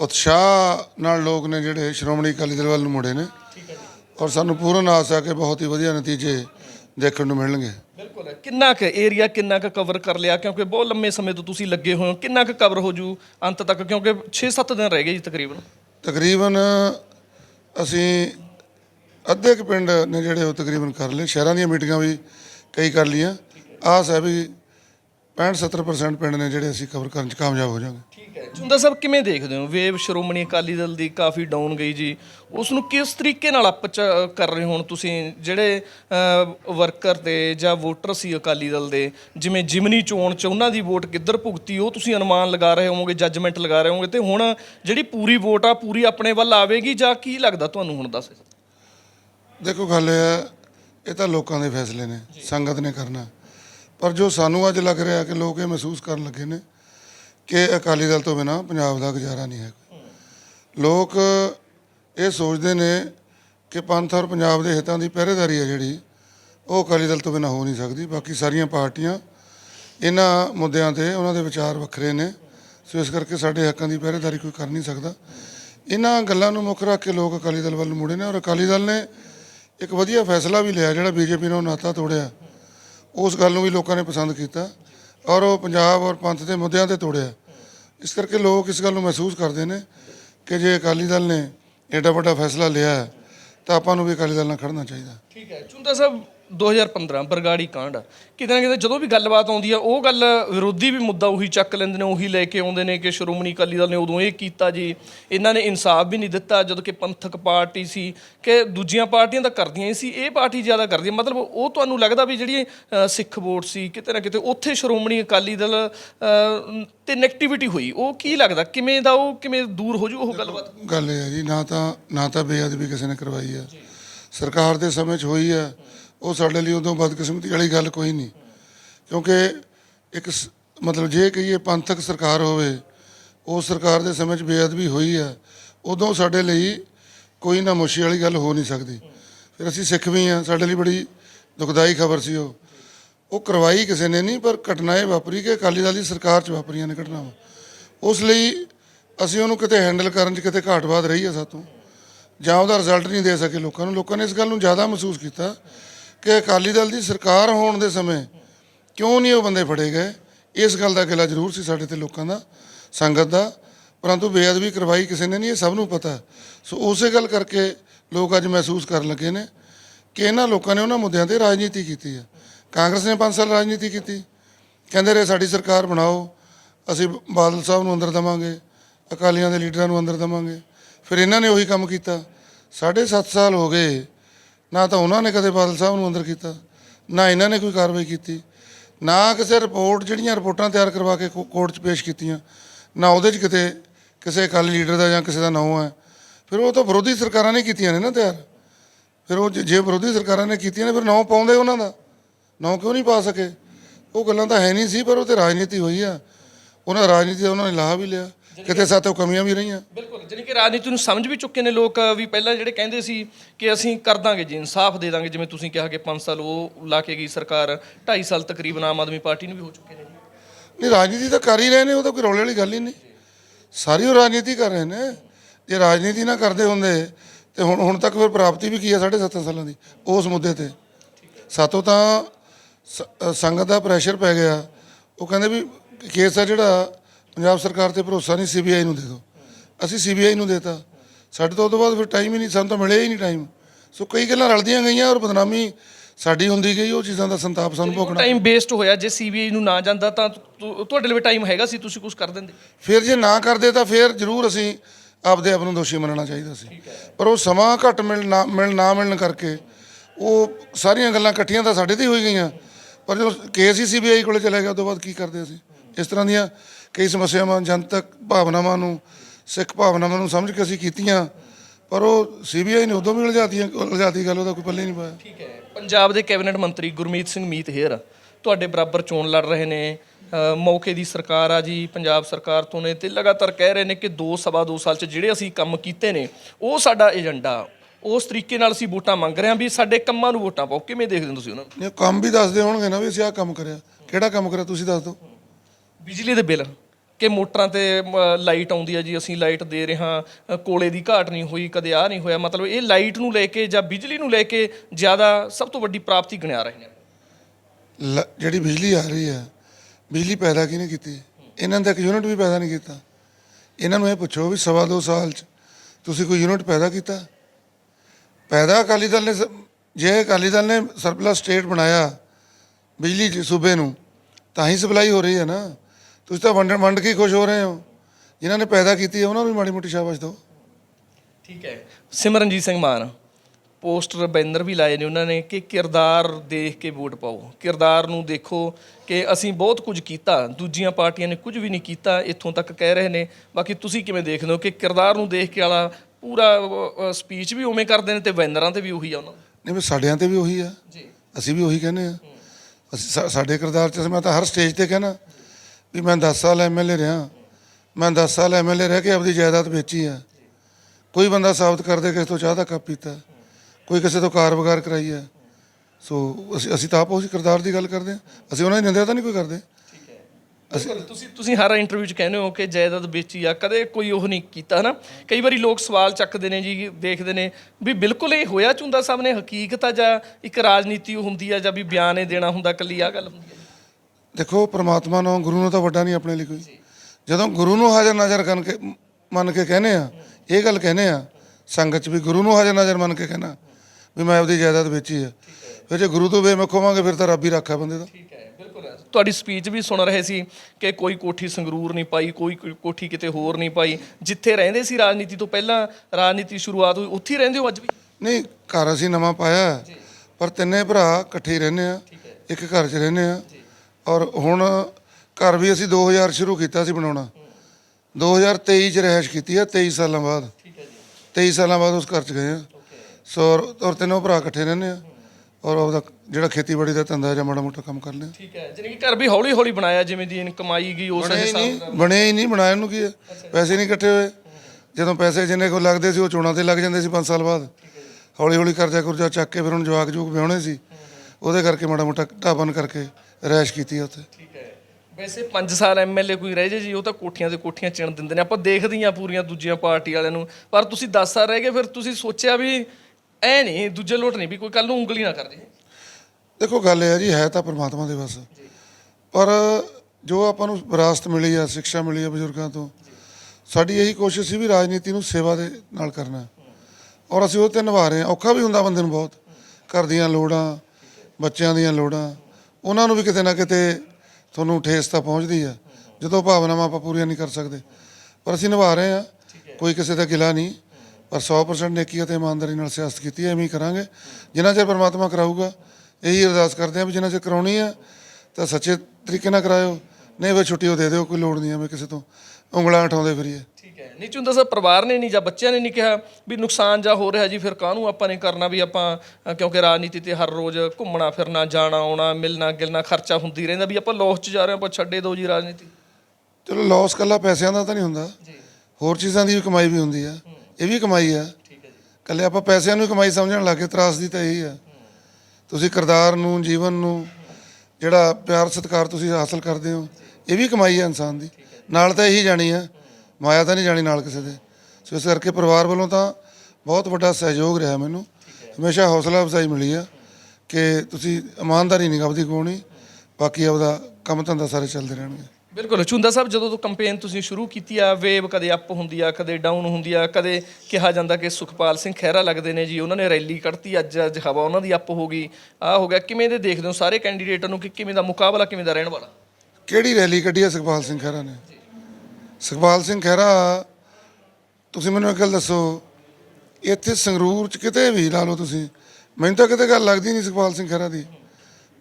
ਉਤਸ਼ਾਹ ਨਾਲ ਲੋਕ ਨੇ ਜਿਹੜੇ ਸ਼੍ਰੋਮਣੀ ਅਕਾਲੀ ਦਲ ਵੱਲ ਨੂੰ ਮੁੜੇ ਨੇ। ਔਰ ਸਾਨੂੰ ਪੂਰਨ ਆਸ ਹੈ ਕਿ ਬਹੁਤ ਹੀ ਵਧੀਆ ਨਤੀਜੇ ਦੇਖਣ ਨੂੰ ਮਿਲਣਗੇ। ਬਿਲਕੁਲ। ਕਿੰਨਾ ਕੁ ਏਰੀਆ ਕਿੰਨਾ ਕੁ ਕਵਰ ਕਰ ਲਿਆ? ਕਿਉਂਕਿ ਬਹੁਤ ਲੰਮੇ ਸਮੇਂ ਤੋਂ ਤੁਸੀਂ ਲੱਗੇ ਹੋਏ ਹੋ। ਕਿੰਨਾ ਕੁ ਕਵਰ ਹੋ ਜੂ ਅੰਤ ਤੱਕ? ਕਿਉਂਕਿ 6-7 ਦਿਨ ਰਹਿ ਗਏ ਜੀ ਤਕਰੀਬਨ। ਤਕਰੀਬਨ ਅਸੀਂ ਅੱਧੇ ਕੁ ਪਿੰਡ ਨੇ ਜਿਹੜੇ ਉਹ ਤਕਰੀਬਨ ਕਰ ਲਏ। ਸ਼ਹਿਰਾਂ ਦੀਆਂ ਮੀਟਿੰਗਾਂ ਵੀ ਕਈ ਕਰ ਲਈਆਂ। ਆਸ ਹੈ ਵੀ 65-70% ਪਿੰਡ ਨੇ ਜਿਹੜੇ ਅਸੀਂ ਕਵਰ ਕਰਨ 'ਚ ਕਾਮਯਾਬ ਹੋ ਜਾਵਾਂਗੇ। ਠੀਕ ਹੈ। ਚੁੰਦਾ ਸਾਹਿਬ ਕਿਵੇਂ ਦੇਖਦੇ ਹੋ? ਵੇਵ ਸ਼੍ਰੋਮਣੀ ਅਕਾਲੀ ਦਲ ਦੀ ਕਾਫੀ ਡਾਊਨ ਗਈ ਜੀ। ਉਸ ਨੂੰ ਕਿਸ ਤਰੀਕੇ ਨਾਲ ਅਪ ਕਰ ਰਹੇ ਹੁਣ ਤੁਸੀਂ? ਜਿਹੜੇ ਵਰਕਰ ਤੇ ਜਾਂ ਵੋਟਰ ਸੀ ਅਕਾਲੀ ਦਲ ਦੇ ਜਿਵੇਂ ਜਿਮਨੀ ਚੋਣ ਚ ਉਹਨਾਂ ਦੀ ਵੋਟ ਕਿੱਧਰ ਭੁਗਤੀ ਉਹ ਤੁਸੀਂ ਅਨੁਮਾਨ ਲਗਾ ਰਹੇ ਹੋਵੋਗੇ ਜੱਜਮੈਂਟ ਲਗਾ ਰਹੇ ਹੋਵੋਗੇ? ਤੇ ਹੁਣ ਜਿਹੜੀ ਪੂਰੀ ਵੋਟ ਆ ਪੂਰੀ ਆਪਣੇ ਵੱਲ ਆਵੇਗੀ ਜਾਂ ਕੀ ਲੱਗਦਾ ਤੁਹਾਨੂੰ ਹੁਣ ਦੱਸ? ਦੇਖੋ ਗੱਲ ਇਹ ਤਾਂ ਲੋਕਾਂ ਦੇ ਫੈਸਲੇ ਨੇ ਸੰਗਤ ਨੇ ਕਰਨਾ। ਪਰ ਜੋ ਸਾਨੂੰ ਅੱਜ ਲੱਗ ਰਿਹਾ ਕਿ ਲੋਕ ਇਹ ਮਹਿਸੂਸ ਕਰਨ ਲੱਗੇ ਨੇ ਕਿ ਅਕਾਲੀ ਦਲ ਤੋਂ ਬਿਨਾ ਪੰਜਾਬ ਦਾ ਗੁਜ਼ਾਰਾ ਨਹੀਂ ਹੈ ਲੋਕ ਇਹ ਸੋਚਦੇ ਨੇ ਕਿ ਪੰਥ ਔਰ ਪੰਜਾਬ ਦੇ ਹਿੱਤਾਂ ਦੀ ਪਹਿਰੇਦਾਰੀ ਹੈ ਜਿਹੜੀ, ਉਹ ਅਕਾਲੀ ਦਲ ਤੋਂ ਬਿਨਾ ਹੋ ਨਹੀਂ ਸਕਦੀ। ਬਾਕੀ ਸਾਰੀਆਂ ਪਾਰਟੀਆਂ ਇਹਨਾਂ ਮੁੱਦਿਆਂ ਤੇ ਉਹਨਾਂ ਦੇ ਵਿਚਾਰ ਵੱਖਰੇ ਨੇ। ਸੋ ਇਸ ਕਰਕੇ ਸਾਡੇ ਹੱਕਾਂ ਦੀ ਪਹਿਰੇਦਾਰੀ ਕੋਈ ਕਰ ਨਹੀਂ ਸਕਦਾ। ਇਹਨਾਂ ਗੱਲਾਂ ਨੂੰ ਮੁੱਖ ਰੱਖ ਕੇ ਲੋਕ ਅਕਾਲੀ ਦਲ ਵੱਲ ਮੁੜੇ ਨੇ ਔਰ ਅਕਾਲੀ ਦਲ ਨੇ ਇੱਕ ਵਧੀਆ ਫੈਸਲਾ ਵੀ ਲਿਆ ਜਿਹੜਾ ਬੀਜੇਪੀ ਨੂੰ ਨਾਤਾ ਤੋੜਿਆ। ਉਸ ਗੱਲ ਨੂੰ ਵੀ ਲੋਕਾਂ ਨੇ ਪਸੰਦ ਕੀਤਾ ਔਰ ਉਹ ਪੰਜਾਬ ਔਰ ਪੰਥ ਦੇ ਮੁੱਦਿਆਂ ਤੇ ਤੋੜਿਆ। ਇਸ ਕਰਕੇ ਲੋਕ ਇਸ ਗੱਲ ਨੂੰ ਮਹਿਸੂਸ ਕਰਦੇ ਨੇ ਕਿ ਜੇ ਅਕਾਲੀ ਦਲ ਨੇ ਐਡਾ ਵੱਡਾ ਫੈਸਲਾ ਲਿਆ ਤਾਂ ਆਪਾਂ ਨੂੰ ਵੀ ਅਕਾਲੀ ਦਲ ਨਾਲ ਖੜਨਾ ਚਾਹੀਦਾ। ਠੀਕ ਹੈ। ਚੁੰਦਾ ਸਾਹਿਬ 2015 ਬਰਗਾੜੀ ਕਾਂਡ। ਕਿਤੇ ਨਾ ਕਿਤੇ ਜਦੋਂ ਵੀ ਗੱਲਬਾਤ ਆਉਂਦੀ ਆ ਉਹ ਗੱਲ ਵਿਰੋਧੀ ਵੀ ਮੁੱਦਾ ਉਹੀ ਚੱਕ ਲੈਂਦੇ ਨੇ ਉਹੀ ਲੈ ਕੇ ਆਉਂਦੇ ਨੇ ਕਿ ਸ਼੍ਰੋਮਣੀ ਅਕਾਲੀ ਦਲ ਨੇ ਉਦੋਂ ਇਹ ਕੀਤਾ ਜੀ। ਇਹਨਾਂ ਨੇ ਇਨਸਾਫ ਵੀ ਨਹੀਂ ਦਿੱਤਾ ਜਦੋਂ ਕਿ ਪੰਥਕ ਪਾਰਟੀ ਸੀ ਕਿ ਦੂਜੀਆਂ ਪਾਰਟੀਆਂ ਤਾਂ ਕਰਦੀਆਂ ਹੀ ਸੀ ਇਹ ਪਾਰਟੀ ਜ਼ਿਆਦਾ ਕਰਦੀ ਹੈ ਮਤਲਬ ਉਹ ਤੁਹਾਨੂੰ ਲੱਗਦਾ ਵੀ ਜਿਹੜੀ ਸਿੱਖ ਵੋਟ ਸੀ ਕਿਤੇ ਨਾ ਕਿਤੇ ਉੱਥੇ ਸ਼੍ਰੋਮਣੀ ਅਕਾਲੀ ਦਲ ਤੇ ਨੈਗੇਟਿਵਿਟੀ ਹੋਈ। ਉਹ ਕੀ ਲੱਗਦਾ ਕਿਵੇਂ ਦਾ ਉਹ ਕਿਵੇਂ ਦੂਰ ਹੋ ਜੂ ਉਹ ਗੱਲਬਾਤ? ਗੱਲ ਹੈ ਜੀ ਨਾ ਤਾਂ ਨਾ ਤਾਂ ਬੇਅਦਬੀ ਕਿਸੇ ਨੇ ਕਰਵਾਈ ਹੈ ਸਰਕਾਰ ਦੇ ਸਮੇਂ 'ਚ ਹੋਈ ਹੈ ਉਹ ਸਾਡੇ ਲਈ ਉਦੋਂ ਬਦਕਿਸਮਤੀ ਵਾਲੀ ਗੱਲ ਕੋਈ ਨਹੀਂ। ਕਿਉਂਕਿ ਇੱਕ ਸ- ਮਤਲਬ ਜੇ ਕਹੀਏ ਪੰਥਕ ਸਰਕਾਰ ਹੋਵੇ, ਉਹ ਸਰਕਾਰ ਦੇ ਸਮੇਂ 'ਚ ਬੇਅਦਬੀ ਹੋਈ ਆ, ਉਦੋਂ ਸਾਡੇ ਲਈ ਕੋਈ ਨਾਮੋਸ਼ੀ ਵਾਲੀ ਗੱਲ ਹੋ ਨਹੀਂ ਸਕਦੀ। ਫਿਰ ਅਸੀਂ ਸਿੱਖ ਵੀ ਹਾਂ ਸਾਡੇ ਲਈ ਬੜੀ ਦੁਖਦਾਈ ਖਬਰ ਸੀ ਉਹ। ਉਹ ਕਰਵਾਈ ਕਿਸੇ ਨੇ ਨਹੀਂ, ਪਰ ਘਟਨਾ ਇਹ ਵਾਪਰੀ ਕਿ ਅਕਾਲੀ ਦਲ ਦੀ ਸਰਕਾਰ 'ਚ ਵਾਪਰੀਆਂ ਨੇ ਘਟਨਾਵਾਂ। ਉਸ ਲਈ ਅਸੀਂ ਉਹਨੂੰ ਕਿਤੇ ਹੈਂਡਲ ਕਰਨ 'ਚ ਕਿਤੇ ਘਾਟ ਘਾਟਵਾਦ ਰਹੀ ਹੈ ਸਾਤੋਂ। ਜਾਂ ਉਹਦਾ ਰਿਜ਼ਲਟ ਨਹੀਂ ਦੇ ਸਕੇ ਲੋਕਾਂ ਨੂੰ। ਲੋਕਾਂ ਨੇ ਇਸ ਗੱਲ ਨੂੰ ਜ਼ਿਆਦਾ ਮਹਿਸੂਸ ਕੀਤਾ ਕਿ ਅਕਾਲੀ ਦਲ ਦੀ ਸਰਕਾਰ ਹੋਣ ਦੇ ਸਮੇਂ ਕਿਉਂ ਨਹੀਂ ਉਹ ਬੰਦੇ ਫੜੇ ਗਏ? ਇਸ ਗੱਲ ਦਾ ਗਿਲਾ ਜ਼ਰੂਰ ਸੀ ਸਾਡੇ ਤੇ ਲੋਕਾਂ ਦਾ, ਸੰਗਤ ਦਾ। ਪਰੰਤੂ ਬੇਅਦਬੀ ਕਰਵਾਈ ਕਿਸੇ ਨੇ ਨਹੀਂ, ਇਹ ਸਭ ਨੂੰ ਪਤਾ। ਸੋ ਉਸੇ ਗੱਲ ਕਰਕੇ ਲੋਕ ਅੱਜ ਮਹਿਸੂਸ ਕਰਨ ਲੱਗੇ ਨੇ ਕਿ ਇਹਨਾਂ ਲੋਕਾਂ ਨੇ ਉਹਨਾਂ ਮੁੱਦਿਆਂ ਤੇ ਰਾਜਨੀਤੀ ਕੀਤੀ ਹੈ ਕਾਂਗਰਸ ਨੇ 5 ਸਾਲ ਰਾਜਨੀਤੀ ਕੀਤੀ। ਕਹਿੰਦੇ ਰਹੇ, ਸਾਡੀ ਸਰਕਾਰ ਬਣਾਓ, ਅਸੀਂ ਬਾਦਲ ਸਾਹਿਬ ਨੂੰ ਅੰਦਰ ਦਵਾਂਗੇ, ਅਕਾਲੀਆਂ ਦੇ ਲੀਡਰਾਂ ਨੂੰ ਅੰਦਰ ਦਵਾਂਗੇ। ਫਿਰ ਇਹਨਾਂ ਨੇ ਉਹੀ ਕੰਮ ਕੀਤਾ। ਸਾਢੇ ਸੱਤ ਸਾਲ ਹੋ ਗਏ ਨਾ ਤਾਂ ਉਹਨਾਂ ਨੇ ਕਦੇ ਬਾਦਲ ਸਾਹਿਬ ਨੂੰ ਅੰਦਰ ਕੀਤਾ, ਨਾ ਇਹਨਾਂ ਨੇ ਕੋਈ ਕਾਰਵਾਈ ਕੀਤੀ, ਨਾ ਕਿਸੇ ਰਿਪੋਰਟ, ਜਿਹੜੀਆਂ ਰਿਪੋਰਟਾਂ ਤਿਆਰ ਕਰਵਾ ਕੇ ਕੋਰਟ 'ਚ ਪੇਸ਼ ਕੀਤੀਆਂ, ਨਾ ਉਹਦੇ 'ਚ ਕਿਤੇ ਕਿਸੇ ਅਕਾਲੀ ਲੀਡਰ ਦਾ ਜਾਂ ਕਿਸੇ ਦਾ ਨਾਮ ਹੈ। ਫਿਰ ਉਹ ਤਾਂ ਵਿਰੋਧੀ ਸਰਕਾਰਾਂ ਨੇ ਕੀਤੀਆਂ ਨੇ ਨਾ ਤਿਆਰ। ਫਿਰ ਉਹ ਜੇ ਜੇ ਵਿਰੋਧੀ ਸਰਕਾਰਾਂ ਨੇ ਕੀਤੀਆਂ ਨੇ, ਫਿਰ ਨਾਂ ਪਾਉਂਦੇ ਉਹਨਾਂ ਦਾ। ਨਾਂ ਕਿਉਂ ਨਹੀਂ ਪਾ ਸਕੇ? ਉਹ ਗੱਲਾਂ ਤਾਂ ਹੈ ਨਹੀਂ ਸੀ, ਪਰ ਉਹ ਤੇ ਰਾਜਨੀਤੀ ਹੋਈ ਆ। ਉਹਨਾਂ ਰਾਜਨੀਤੀ ਦਾ ਉਹਨਾਂ ਨੇ ਲਾਹਾ ਵੀ ਲਿਆ। ਕਿਤੇ ਸਾਤੋਂ ਕਮੀਆਂ ਵੀ ਰਹੀਆਂ। ਬਿਲਕੁਲ ਜਾਣੀ ਕਿ ਰਾਜਨੀਤੀ ਨੂੰ ਸਮਝ ਵੀ ਚੁੱਕੇ ਨੇ ਲੋਕ ਵੀ ਪਹਿਲਾਂ ਜਿਹੜੇ ਕਹਿੰਦੇ ਸੀ ਕਿ ਅਸੀਂ ਕਰ ਦਾਂਗੇ ਜੀ ਇਨਸਾਫ ਦੇ ਦਾਂਗੇ ਜਿਵੇਂ ਤੁਸੀਂ ਕਿਹਾ ਕਿ 5 ਸਾਲ ਉਹ ਲਾ ਕੇ ਗਈ ਸਰਕਾਰ 2.5 ਸਾਲ ਤਕਰੀਬਨ ਆਮ ਆਦਮੀ ਪਾਰਟੀ ਨੂੰ ਵੀ ਹੋ ਚੁੱਕੇ ਨੇ ਜੀ। ਨਹੀਂ ਰਾਜਨੀਤੀ ਤਾਂ ਕਰ ਹੀ ਰਹੇ ਨੇ ਉਹ ਤਾਂ ਕੋਈ ਰੌਲੇ ਵਾਲੀ ਗੱਲ ਹੀ ਨਹੀਂ। ਸਾਰੀ ਉਹ ਰਾਜਨੀਤੀ ਕਰ ਰਹੇ ਨੇ। ਜੇ ਰਾਜਨੀਤੀ ਨਾ ਕਰਦੇ ਹੁੰਦੇ ਤੇ ਹੁਣ ਹੁਣ ਤੱਕ ਫਿਰ ਪ੍ਰਾਪਤੀ ਵੀ ਕੀ ਹੈ ਸਾਢੇ ਸੱਤਾਂ ਸਾਲਾਂ ਦੀ ਉਸ ਮੁੱਦੇ ਤੇ। ਸਾਤੋਂ ਤਾਂ ਸੰਗਤ ਦਾ ਪ੍ਰੈਸ਼ਰ ਪੈ ਗਿਆ। ਉਹ ਕਹਿੰਦੇ ਵੀ ਕੇਸ ਆ ਜਿਹੜਾ ਪੰਜਾਬ ਸਰਕਾਰ ਤੇ ਭਰੋਸਾ ਨਹੀਂ ਸੀਬੀਆਈ ਨੂੰ ਦੇ ਦਿਓ। ਅਸੀਂ ਸੀਬੀਆਈ ਨੂੰ ਦੇਤਾ। ਸਾਡੇ ਤੋਂ ਉਹ ਤੋਂ ਬਾਅਦ ਫਿਰ ਟਾਈਮ ਹੀ ਨਹੀਂ ਸਾਨੂੰ ਤਾਂ ਮਿਲਿਆ ਹੀ ਨਹੀਂ ਟਾਈਮ ਸੋ ਕਈ ਗੱਲਾਂ ਰਲਦੀਆਂ ਗਈਆਂ ਔਰ ਬਦਨਾਮੀ ਸਾਡੀ ਹੁੰਦੀ ਗਈ ਉਹ ਚੀਜ਼ਾਂ ਦਾ ਸੰਤਾਪ ਸਾਨੂੰ ਭੋਗਣਾ ਟਾਈਮ ਵੇਸਟ ਹੋਇਆ ਜੇ ਸੀਬੀਆਈ ਨੂੰ ਨਾ ਜਾਂਦਾ ਤਾਂ ਤੁਹਾਡੇ ਲਈ ਟਾਈਮ ਹੈਗਾ ਸੀ ਤੁਸੀਂ ਕੁਝ ਕਰ ਦਿੰਦੇ। ਫਿਰ ਜੇ ਨਾ ਕਰਦੇ ਤਾਂ ਫਿਰ ਜ਼ਰੂਰ ਅਸੀਂ ਆਪਦੇ ਆਪ ਨੂੰ ਦੋਸ਼ੀ ਮੰਨਣਾ ਚਾਹੀਦਾ ਸੀ। ਪਰ ਉਹ ਸਮਾਂ ਘੱਟ ਮਿਲ ਨਾ ਮਿਲ ਨਾ ਮਿਲਣ ਕਰਕੇ ਉਹ ਸਾਰੀਆਂ ਗੱਲਾਂ ਇਕੱਠੀਆਂ ਤਾਂ ਸਾਡੇ ਤੇ ਹੀ ਹੋਈ ਗਈਆਂ। ਪਰ ਜਦੋਂ ਕੇਸ ਹੀ ਸੀਬੀਆਈ ਕੋਲੇ ਚਲੇ ਗਿਆ ਉਸ ਤੋਂ ਬਾਅਦ ਕੀ ਕਰਦੇ ਅਸੀਂ? ਇਸ ਤਰ੍ਹਾਂ ਦੀਆਂ ਕਈ ਸਮੱਸਿਆਵਾਂ ਜਨਤਕ ਭਾਵਨਾਵਾਂ ਨੂੰ ਸਿੱਖ ਭਾਵਨਾਵਾਂ ਨੂੰ ਸਮਝ ਕੇ ਅਸੀਂ ਕੀਤੀਆਂ ਪਰ ਉਹ ਸੀਬੀਆਈ ਨੇ ਉਦੋਂ ਵੀ ਉਲਝਾਤੀਆਂ ਉਲਝਾਤੀ ਗੱਲ ਉਹਦਾ ਕੋਈ ਪੱਲੇ ਨਹੀਂ ਪਾਇਆ। ਠੀਕ ਹੈ। ਪੰਜਾਬ ਦੇ ਕੈਬਨਿਟ ਮੰਤਰੀ ਗੁਰਮੀਤ ਸਿੰਘ ਮੀਤ ਹੇਰ ਤੁਹਾਡੇ ਬਰਾਬਰ ਚੋਣ ਲੜ ਰਹੇ ਨੇ। ਮੌਕੇ ਦੀ ਸਰਕਾਰ ਆ ਜੀ ਪੰਜਾਬ ਸਰਕਾਰ ਤੋਂ ਨੇ ਤੇ ਲਗਾਤਾਰ ਕਹਿ ਰਹੇ ਨੇ ਕਿ 2 ਸਵਾ 2 ਸਾਲ ਚ ਜਿਹੜੇ ਅਸੀਂ ਕੰਮ ਕੀਤੇ ਨੇ ਉਹ ਸਾਡਾ ਏਜੰਡਾ। ਉਸ ਤਰੀਕੇ ਨਾਲ ਅਸੀਂ ਵੋਟਾਂ ਮੰਗ ਰਹੇ ਹਾਂ ਵੀ ਸਾਡੇ ਕੰਮਾਂ ਨੂੰ ਵੋਟਾਂ ਪਾਓ। ਕਿਵੇਂ ਦੇਖਦੇ ਹੋ ਤੁਸੀਂ ਉਹਨਾਂ ਨੂੰ? ਕੰਮ ਵੀ ਦੱਸਦੇ ਹੋਣਗੇ ਨਾ ਵੀ ਅਸੀਂ ਆਹ ਕੰਮ ਕਰਿਆ। ਕਿਹੜਾ ਕੰਮ ਕਰਿਆ ਤੁਸੀਂ ਦੱਸ ਦਿਓ। ਬਿਜਲੀ ਦੇ ਬਿੱਲ ਕਿ ਮੋਟਰਾਂ ਤੇ ਮ, ਲਾਈਟ ਆਉਂਦੀ ਹੈ ਜੀ ਅਸੀਂ ਲਾਈਟ ਦੇ ਰਹੇ ਹਾਂ ਕੋਲੇ ਦੀ ਘਾਟ ਨਹੀਂ ਹੋਈ ਕਦੇ ਆ ਨਹੀਂ ਹੋਇਆ। ਮਤਲਬ ਇਹ ਲਾਈਟ ਨੂੰ ਲੈ ਕੇ ਜਾਂ ਬਿਜਲੀ ਨੂੰ ਲੈ ਕੇ ਜ਼ਿਆਦਾ ਸਭ ਤੋਂ ਵੱਡੀ ਪ੍ਰਾਪਤੀ ਗਿਣਿਆ ਰਹੇ ਨੇ। ਲ- ਜਿਹੜੀ ਬਿਜਲੀ ਆ ਰਹੀ ਹੈ ਬਿਜਲੀ ਪੈਦਾ ਕਿਹਨੇ ਕੀਤੀ? ਇਹਨਾਂ ਨੇ ਤਾਂ ਇੱਕ ਯੂਨਿਟ ਵੀ ਪੈਦਾ ਨਹੀਂ ਕੀਤਾ। ਇਹਨਾਂ ਨੂੰ ਇਹ ਪੁੱਛੋ ਵੀ ਸਵਾ ਦੋ ਸਾਲ ਚ ਤੁਸੀਂ ਕੋਈ ਯੂਨਿਟ ਪੈਦਾ ਕੀਤਾ? ਪੈਦਾ ਅਕਾਲੀ ਦਲ ਨੇ ਸ- ਜੇ ਅਕਾਲੀ ਦਲ ਨੇ ਸਰਪਲਸ ਸਟੇਟ ਬਣਾਇਆ ਬਿਜਲੀ ਚ ਸੂਬੇ ਨੂੰ ਤਾਂ ਹੀ ਸਪਲਾਈ ਹੋ ਰਹੀ ਹੈ ਨਾ। ਤੁਸੀਂ ਤਾਂ ਵੰਡ ਵੰਡ ਕੇ ਖੁਸ਼ ਹੋ ਰਹੇ ਹੋ। ਜਿਨ੍ਹਾਂ ਨੇ ਪੈਦਾ ਕੀਤੀ ਹੈ ਉਹਨਾਂ ਨੂੰ ਵੀ ਮਾੜੀ ਮੋਟੀ ਸ਼ਾਬਾਸ਼ ਦਿਓ। ਠੀਕ ਹੈ। ਸਿਮਰਨਜੀਤ ਸਿੰਘ ਮਾਨ ਪੋਸਟਰ ਬੈਨਰ ਵੀ ਲਾਏ ਨੇ ਉਹਨਾਂ ਨੇ ਕਿ ਕਿਰਦਾਰ ਦੇਖ ਕੇ ਵੋਟ ਪਾਓ। ਕਿਰਦਾਰ ਨੂੰ ਦੇਖੋ ਕਿ ਅਸੀਂ ਬਹੁਤ ਕੁਝ ਕੀਤਾ ਦੂਜੀਆਂ ਪਾਰਟੀਆਂ ਨੇ ਕੁਝ ਵੀ ਨਹੀਂ ਕੀਤਾ ਇੱਥੋਂ ਤੱਕ ਕਹਿ ਰਹੇ ਨੇ। ਬਾਕੀ ਤੁਸੀਂ ਕਿਵੇਂ ਦੇਖਦੇ ਹੋ ਕਿ ਕਿਰਦਾਰ ਨੂੰ ਦੇਖ ਕੇ ਵਾਲਾ ਪੂਰਾ ਸਪੀਚ ਵੀ ਉਵੇਂ ਕਰਦੇ ਨੇ ਤੇ ਬੈਨਰਾਂ ਤੇ ਵੀ ਉਹੀ ਆ ਉਹਨਾਂ ਦਾ? ਨਹੀਂ ਵੀ ਸਾਡਿਆਂ ਤੇ ਵੀ ਉਹੀ ਆ। ਜੀ। ਅਸੀਂ ਵੀ ਉਹੀ ਕਹਿੰਦੇ ਆ। ਅਸੀਂ ਸਾ- ਸਾਡੇ ਕਿਰਦਾਰ ਚ ਮੈਂ ਤਾਂ ਹਰ ਸਟੇਜ ਤੇ ਕਹਿਣਾ ਵੀ ਮੈਂ 10 ਸਾਲ ਐਮਐਲਏ ਰਿਹਾ। ਮੈਂ 10 ਸਾਲ ਐਮਐਲਏ ਰਹਿ ਕੇ ਆਪਣੀ ਜਾਇਦਾਦ ਵੇਚੀ ਆ। ਕੋਈ ਬੰਦਾ ਸਾਬਤ ਕਰ ਦੇ ਕਿਸੇ ਤੋਂ ਚਾਹ ਦਾ ਕੱਪ ਪੀਤਾ। ਕੋਈ ਕਿਸੇ ਤੋਂ ਕਾਰ ਵਗਾਰ ਕਰਾਈ ਆ। ਸੋ ਅਸੀਂ ਅਸੀਂ ਤਾਂ ਆਪ ਉਸ ਕਿਰਦਾਰ ਦੀ ਗੱਲ ਕਰਦੇ ਆ ਅਸੀਂ ਉਹਨਾਂ ਦੀ ਨਿੰਦਿਆ ਤਾਂ ਨਹੀਂ ਕੋਈ ਕਰਦੇ। ਤੁਸੀਂ ਤੁਸੀਂ ਹਰ ਇੰਟਰਵਿਊ 'ਚ ਕਹਿੰਦੇ ਹੋ ਕਿ ਜਾਇਦਾਦ ਵੇਚੀ ਆ। ਕਦੇ ਕੋਈ ਉਹ ਨਹੀਂ ਕੀਤਾ ਨਾ ਕਈ ਵਾਰੀ ਲੋਕ ਸਵਾਲ ਚੱਕਦੇ ਨੇ ਜੀ ਦੇਖਦੇ ਨੇ ਵੀ ਬਿਲਕੁਲ ਇਹ ਹੋਇਆ ਚੁੰਦਾ ਸਾਹਿਬ ਨੇ ਹਕੀਕਤ ਆ ਜਾਂ ਇੱਕ ਰਾਜਨੀਤੀ ਹੁੰਦੀ ਆ ਜਾਂ ਵੀ ਬਿਆਨ ਇਹ ਦੇਣਾ ਹੁੰਦਾ ਕੱਲੀ ਆ ਗੱਲ ਹੁੰਦੀ ਹੈ ਦੇਖੋ ਪ੍ਰਮਾਤਮਾ ਨੂੰ ਗੁਰੂ ਨੂੰ ਤਾਂ ਵੱਡਾ ਨਹੀਂ ਆਪਣੇ ਲਈ ਕੋਈ। ਜਦੋਂ ਗੁਰੂ ਨੂੰ ਹਾਜ਼ਰ ਨਾਜ਼ਰ ਕਰਨ ਕੇ ਮੰਨ ਕੇ ਕਹਿੰਦੇ ਆ ਇਹ ਗੱਲ ਕਹਿੰਦੇ ਆ ਸੰਗਤ ਚ ਵੀ ਗੁਰੂ ਨੂੰ ਹਾਜ਼ਰ ਨਾਜ਼ਰ ਮੰਨ ਕੇ ਕਹਿਣਾ ਵੀ ਮੈਂ ਆਪਦੀ ਜਾਇਦਾਦ ਵੇਚੀ ਆ। ਫਿਰ ਜੇ ਗੁਰੂ ਤੋਂ ਬੇਮੁਖ ਹੋਵਾਂਗੇ ਫਿਰ ਤਾਂ ਰੱਬ ਹੀ ਰੱਖਾ ਬੰਦੇ ਦਾ। ਠੀਕ ਹੈ ਬਿਲਕੁਲ। ਤੁਹਾਡੀ ਸਪੀਚ ਵੀ ਸੁਣ ਰਹੇ ਸੀ ਕਿ ਕੋਈ ਕੋਠੀ ਸੰਗਰੂਰ ਨਹੀਂ ਪਾਈ ਕੋਈ ਕੋਠੀ ਕਿਤੇ ਹੋਰ ਨਹੀਂ ਪਾਈ। ਜਿੱਥੇ ਰਹਿੰਦੇ ਸੀ ਰਾਜਨੀਤੀ ਤੋਂ ਪਹਿਲਾਂ ਰਾਜਨੀਤੀ ਸ਼ੁਰੂਆਤ ਹੋਈ ਉੱਥੇ ਹੀ ਰਹਿੰਦੇ ਹੋ ਅੱਜ ਵੀ? ਨਹੀਂ ਘਰ ਅਸੀਂ ਨਵਾਂ ਪਾਇਆ। ਪਰ ਤਿੰਨੇ ਭਰਾ ਇਕੱਠੇ ਰਹਿੰਦੇ ਆ। ਇੱਕ ਘਰ 'ਚ ਰਹਿੰਦੇ ਆ। ਔਰ ਹੁਣ ਘਰ ਵੀ ਅਸੀਂ 2000 ਸ਼ੁਰੂ ਕੀਤਾ ਸੀ ਬਣਾਉਣਾ। 2023 ਚ ਰਹਿਸ਼ ਕੀਤੀ ਆ 23 ਸਾਲਾਂ ਬਾਅਦ। ਠੀਕ ਹੈ ਜੀ। 23 ਸਾਲਾਂ ਬਾਅਦ ਉਸ ਘਰ ਚ ਗਏ ਆ। ਸੋ ਔਰ ਤਿੰਨੋਂ ਭਰਾ ਇਕੱਠੇ ਰਹਿੰਦੇ ਆ। ਔਰ ਉਹਦਾ ਜਿਹੜਾ ਖੇਤੀਬਾੜੀ ਦਾ ਧੰਦਾ ਜਾਂ ਮਾੜਾ ਮੋਟਾ ਕੰਮ ਕਰ ਲਿਆ। ਠੀਕ ਹੈ। ਘਰ ਵੀ ਹੌਲੀ ਹੌਲੀ ਬਣਾਇਆ ਜਿਵੇਂ ਦੀ ਕਮਾਈ ਗਈ ਉਸ ਹੀ ਹਿਸਾਬ ਨਹੀਂ ਨਾਲ। ਬਣਿਆ ਹੀ ਨਹੀਂ ਬਣਾਇਆ ਉਹਨੂੰ ਕੀ ਹੈ? ਪੈਸੇ ਨਹੀਂ ਇਕੱਠੇ ਹੋਏ। ਜਦੋਂ ਪੈਸੇ ਜਿੰਨੇ ਕੋ ਲੱਗਦੇ ਸੀ ਉਹ ਚੋਣਾਂ ਤੇ ਲੱਗ ਜਾਂਦੇ ਸੀ 5 ਸਾਲ ਬਾਅਦ। ਹੌਲੀ ਹੌਲੀ ਕਰਜ਼ਾ ਕਰਜਾ ਚੱਕ ਕੇ ਫਿਰ ਹੁਣ ਜਵਾਕ ਜੂਕ ਵਿਆਹੁਣੇ ਸੀ। ਉਹਦੇ ਕਰਕੇ ਮਾੜਾ ਮੋਟਾ ਢਾਬਨ ਕਰਕੇ ਰੈਸ਼ ਕੀਤੀ ਆ ਉੱਥੇ। ਠੀਕ ਹੈ। ਵੈਸੇ 5 ਸਾਲ ਐਮਐਲਏ ਕੋਈ ਰਹਿ ਜੇ ਜੀ ਉਹ ਤਾਂ ਕੋਠੀਆਂ ਤੇ ਕੋਠੀਆਂ ਚਿਣ ਦਿੰਦੇ ਨੇ। ਆਪਾਂ ਦੇਖਦੇ ਹਾਂ ਪੂਰੀਆਂ ਦੂਜੀਆਂ ਪਾਰਟੀ ਵਾਲਿਆਂ ਨੂੰ। ਪਰ ਤੁਸੀਂ 10 ਸਾਲ ਰਹਿ ਗਏ ਫਿਰ ਤੁਸੀਂ ਸੋਚਿਆ ਵੀ ਐ ਨਹੀਂ ਦੂਜੇ ਲੋਟ ਨਹੀਂ ਵੀ ਕੋਈ ਕੱਲ ਨੂੰ ਉਂਗਲੀ ਨਾ ਕਰ ਜੇ। ਦੇਖੋ ਗੱਲ ਇਹ ਹੈ ਜੀ ਹੈ ਤਾਂ ਪ੍ਰਮਾਤਮਾ ਦੇ ਵੱਸ ਪਰ ਜੋ ਆਪਾਂ ਨੂੰ ਵਿਰਾਸਤ ਮਿਲੀ ਆ ਸਿੱਖਿਆ ਮਿਲੀ ਆ ਬਜ਼ੁਰਗਾਂ ਤੋਂ ਸਾਡੀ ਇਹੀ ਕੋਸ਼ਿਸ਼ ਸੀ ਵੀ ਰਾਜਨੀਤੀ ਨੂੰ ਸੇਵਾ ਦੇ ਨਾਲ ਕਰਨਾ। ਔਰ ਅਸੀਂ ਉਹ ਤੇ ਨਿਭਾ ਰਹੇ ਹਾਂ। ਔਖਾ ਵੀ ਹੁੰਦਾ ਬੰਦੇ ਨੂੰ ਬਹੁਤ। ਘਰ ਦੀਆਂ ਲੋੜਾਂ ਬੱਚਿਆਂ ਦੀਆਂ ਲੋੜਾਂ। ਉਹਨਾਂ ਨੂੰ ਵੀ ਕਿਤੇ ਨਾ ਕਿਤੇ ਤੁਹਾਨੂੰ ਠੇਸ ਤਾਂ ਪਹੁੰਚਦੀ ਆ। ਜਦੋਂ ਭਾਵਨਾਵਾਂ ਆਪਾਂ ਪੂਰੀਆਂ ਨਹੀਂ ਕਰ ਸਕਦੇ। ਪਰ ਅਸੀਂ ਨਿਭਾ ਰਹੇ ਹਾਂ। ਕੋਈ ਕਿਸੇ ਦਾ ਗਿਲਾ ਨਹੀਂ। ਪਰ 100% ਨੇਕੀ ਅਤੇ ਇਮਾਨਦਾਰੀ ਨਾਲ ਸਿਆਸਤ ਕੀਤੀ ਹੈ, ਐਵੇਂ ਹੀ ਕਰਾਂਗੇ। ਜਿੰਨਾ ਚਿਰ ਪਰਮਾਤਮਾ ਕਰਾਊਗਾ, ਇਹੀ ਅਰਦਾਸ ਕਰਦੇ ਹਾਂ ਵੀ ਜਿੰਨਾ ਚਿਰ ਕਰਾਉਣੀ ਆ, ਤਾਂ ਸੱਚੇ ਤਰੀਕੇ ਨਾਲ ਕਰਾਇਓ। ਨਹੀਂ ਫਿਰ ਛੁੱਟੀ ਉਹ ਦੇ ਦਿਓ, ਕੋਈ ਲੋੜ ਨਹੀਂ ਐਵੇਂ ਕਿਸੇ ਤੋਂ। ਉਂਗਲਾਂ ਉਠਾਉਂਦੇ ਫਿਰੀਏ। ਠੀਕ ਹੈ। ਨਹੀਂ ਚੁੰਦਾ ਸਾਹਿਬ ਪਰਿਵਾਰ ਨੇ ਨਹੀਂ ਜਾਂ ਬੱਚਿਆਂ ਨੇ ਨਹੀਂ ਕਿਹਾ ਵੀ ਨੁਕਸਾਨ ਜਾ ਹੋ ਰਿਹਾ ਜੀ ਫਿਰ ਕਾਹਨੂੰ ਆਪਾਂ ਨੇ ਕਰਨਾ ਵੀ ਆਪਾਂ ਅ, ਕਿਉਂਕਿ ਰਾਜਨੀਤੀ ਤੇ ਹਰ ਰੋਜ਼ ਘੁੰਮਣਾ ਫਿਰਨਾ ਜਾਣਾ ਆਉਣਾ ਮਿਲਣਾ ਗਿਲਣਾ ਖਰਚਾ ਹੁੰਦੀ ਰਹਿੰਦਾ ਵੀ ਆਪਾਂ ਲੋਸ 'ਚ ਜਾ ਰਹੇ ਹਾਂ ਆਪਾਂ ਛੱਡੇ ਦਿਓ ਜੀ ਰਾਜਨੀਤੀ। ਚਲੋ ਲਾਸ ਕੱਲਾ ਪੈਸਿਆਂ ਦਾ ਤਾਂ ਨਹੀਂ ਹੁੰਦਾ। ਜੀ। ਹੋਰ ਚੀਜ਼ਾਂ ਦੀ ਵੀ ਕਮਾਈ ਵੀ ਹੁੰਦੀ ਆ। ਇਹ ਵੀ ਕਮਾਈ ਆ। ਠੀਕ ਹੈ ਜੀ। ਕੱਲੇ ਆਪਾਂ ਪੈਸਿਆਂ ਨੂੰ ਹੀ ਕਮਾਈ ਸਮਝਣ ਲੱਗੇ ਤਰਾਸਦੀ ਤਾਂ ਇਹੀ ਆ। ਤੁਸੀਂ ਕਿਰਦਾਰ ਨੂੰ ਜੀਵਨ ਨੂੰ ਜਿਹੜਾ ਪਿਆਰ ਸਤਿਕਾਰ ਤੁਸੀਂ ਹਾਸਲ ਕਰਦੇ ਹੋ ਇਹ ਵੀ ਕਮਾਈ ਆ ਇਨਸਾਨ ਦੀ। ਨਾਲ ਤਾਂ ਇਹੀ ਜਾਣੀ ਆ ਮਾਇਆ ਤਾਂ ਨਹੀਂ ਜਾਣੀ ਨਾਲ ਕਿਸੇ ਦੇ। ਸੋ ਇਸ ਕਰਕੇ ਪਰਿਵਾਰ ਵੱਲੋਂ ਤਾਂ ਬਹੁਤ ਵੱਡਾ ਸਹਿਯੋਗ ਰਿਹਾ ਮੈਨੂੰ। ਹਮੇਸ਼ਾ ਹੌਸਲਾ ਅਫਜ਼ਾਈ ਮਿਲੀ ਆ ਕਿ ਤੁਸੀਂ ਇਮਾਨਦਾਰੀ ਨਹੀਂ ਗਵਦੀ ਕੋਣੀ ਬਾਕੀ ਆਪਦਾ ਕੰਮ ਧੰਦਾ ਸਾਰੇ ਚੱਲਦੇ ਰਹਿਣਗੇ। ਬਿਲਕੁਲ ਚੁੰਦਾ ਸਾਹਿਬ ਜਦੋਂ ਤੋਂ ਕੰਪੇਨ ਤੁਸੀਂ ਸ਼ੁਰੂ ਕੀਤੀ ਆ ਵੇਵ ਕਦੇ ਅਪ ਹੁੰਦੀ ਆ ਕਦੇ ਡਾਊਨ ਹੁੰਦੀ ਆ ਕਦੇ ਕਿਹਾ ਜਾਂਦਾ ਕਿ ਸੁਖਪਾਲ ਸਿੰਘ ਖਹਿਰਾ ਲੱਗਦੇ ਨੇ ਜੀ ਉਹਨਾਂ ਨੇ ਰੈਲੀ ਕੱਢਤੀ ਅੱਜ ਅੱਜ ਹਵਾ ਉਹਨਾਂ ਦੀ ਅਪ ਹੋ ਗਈ। ਆ ਹੋ ਗਿਆ ਕਿਵੇਂ ਦੇ ਦੇਖਦੇ ਹੋ ਸਾਰੇ ਕੈਂਡੀਡੇਟਾਂ ਨੂੰ ਕਿ ਕਿਵੇਂ ਦਾ ਮੁਕਾਬਲਾ ਕਿਵੇਂ ਦਾ ਰਹਿਣ ਵਾਲਾ? ਕਿਹੜੀ ਰੈਲੀ ਕੱਢੀ ਹੈ ਸੁਖਪਾਲ ਸਿੰਘ ਖਹਿਰਾ ਨੇ? ਸੁਖਪਾਲ ਸਿੰਘ ਖਹਿਰਾ, ਤੁਸੀਂ ਮੈਨੂੰ ਇੱਕ ਗੱਲ ਦੱਸੋ, ਇੱਥੇ ਸੰਗਰੂਰ ਚ ਕਿਤੇ ਵੀ ਲਾ ਲਓ ਤੁਸੀਂ, ਮੈਨੂੰ ਤਾਂ ਕਿਤੇ ਗੱਲ ਲੱਗਦੀ ਨਹੀਂ ਸੁਖਪਾਲ ਸਿੰਘ ਖਹਿਰਾ ਦੀ,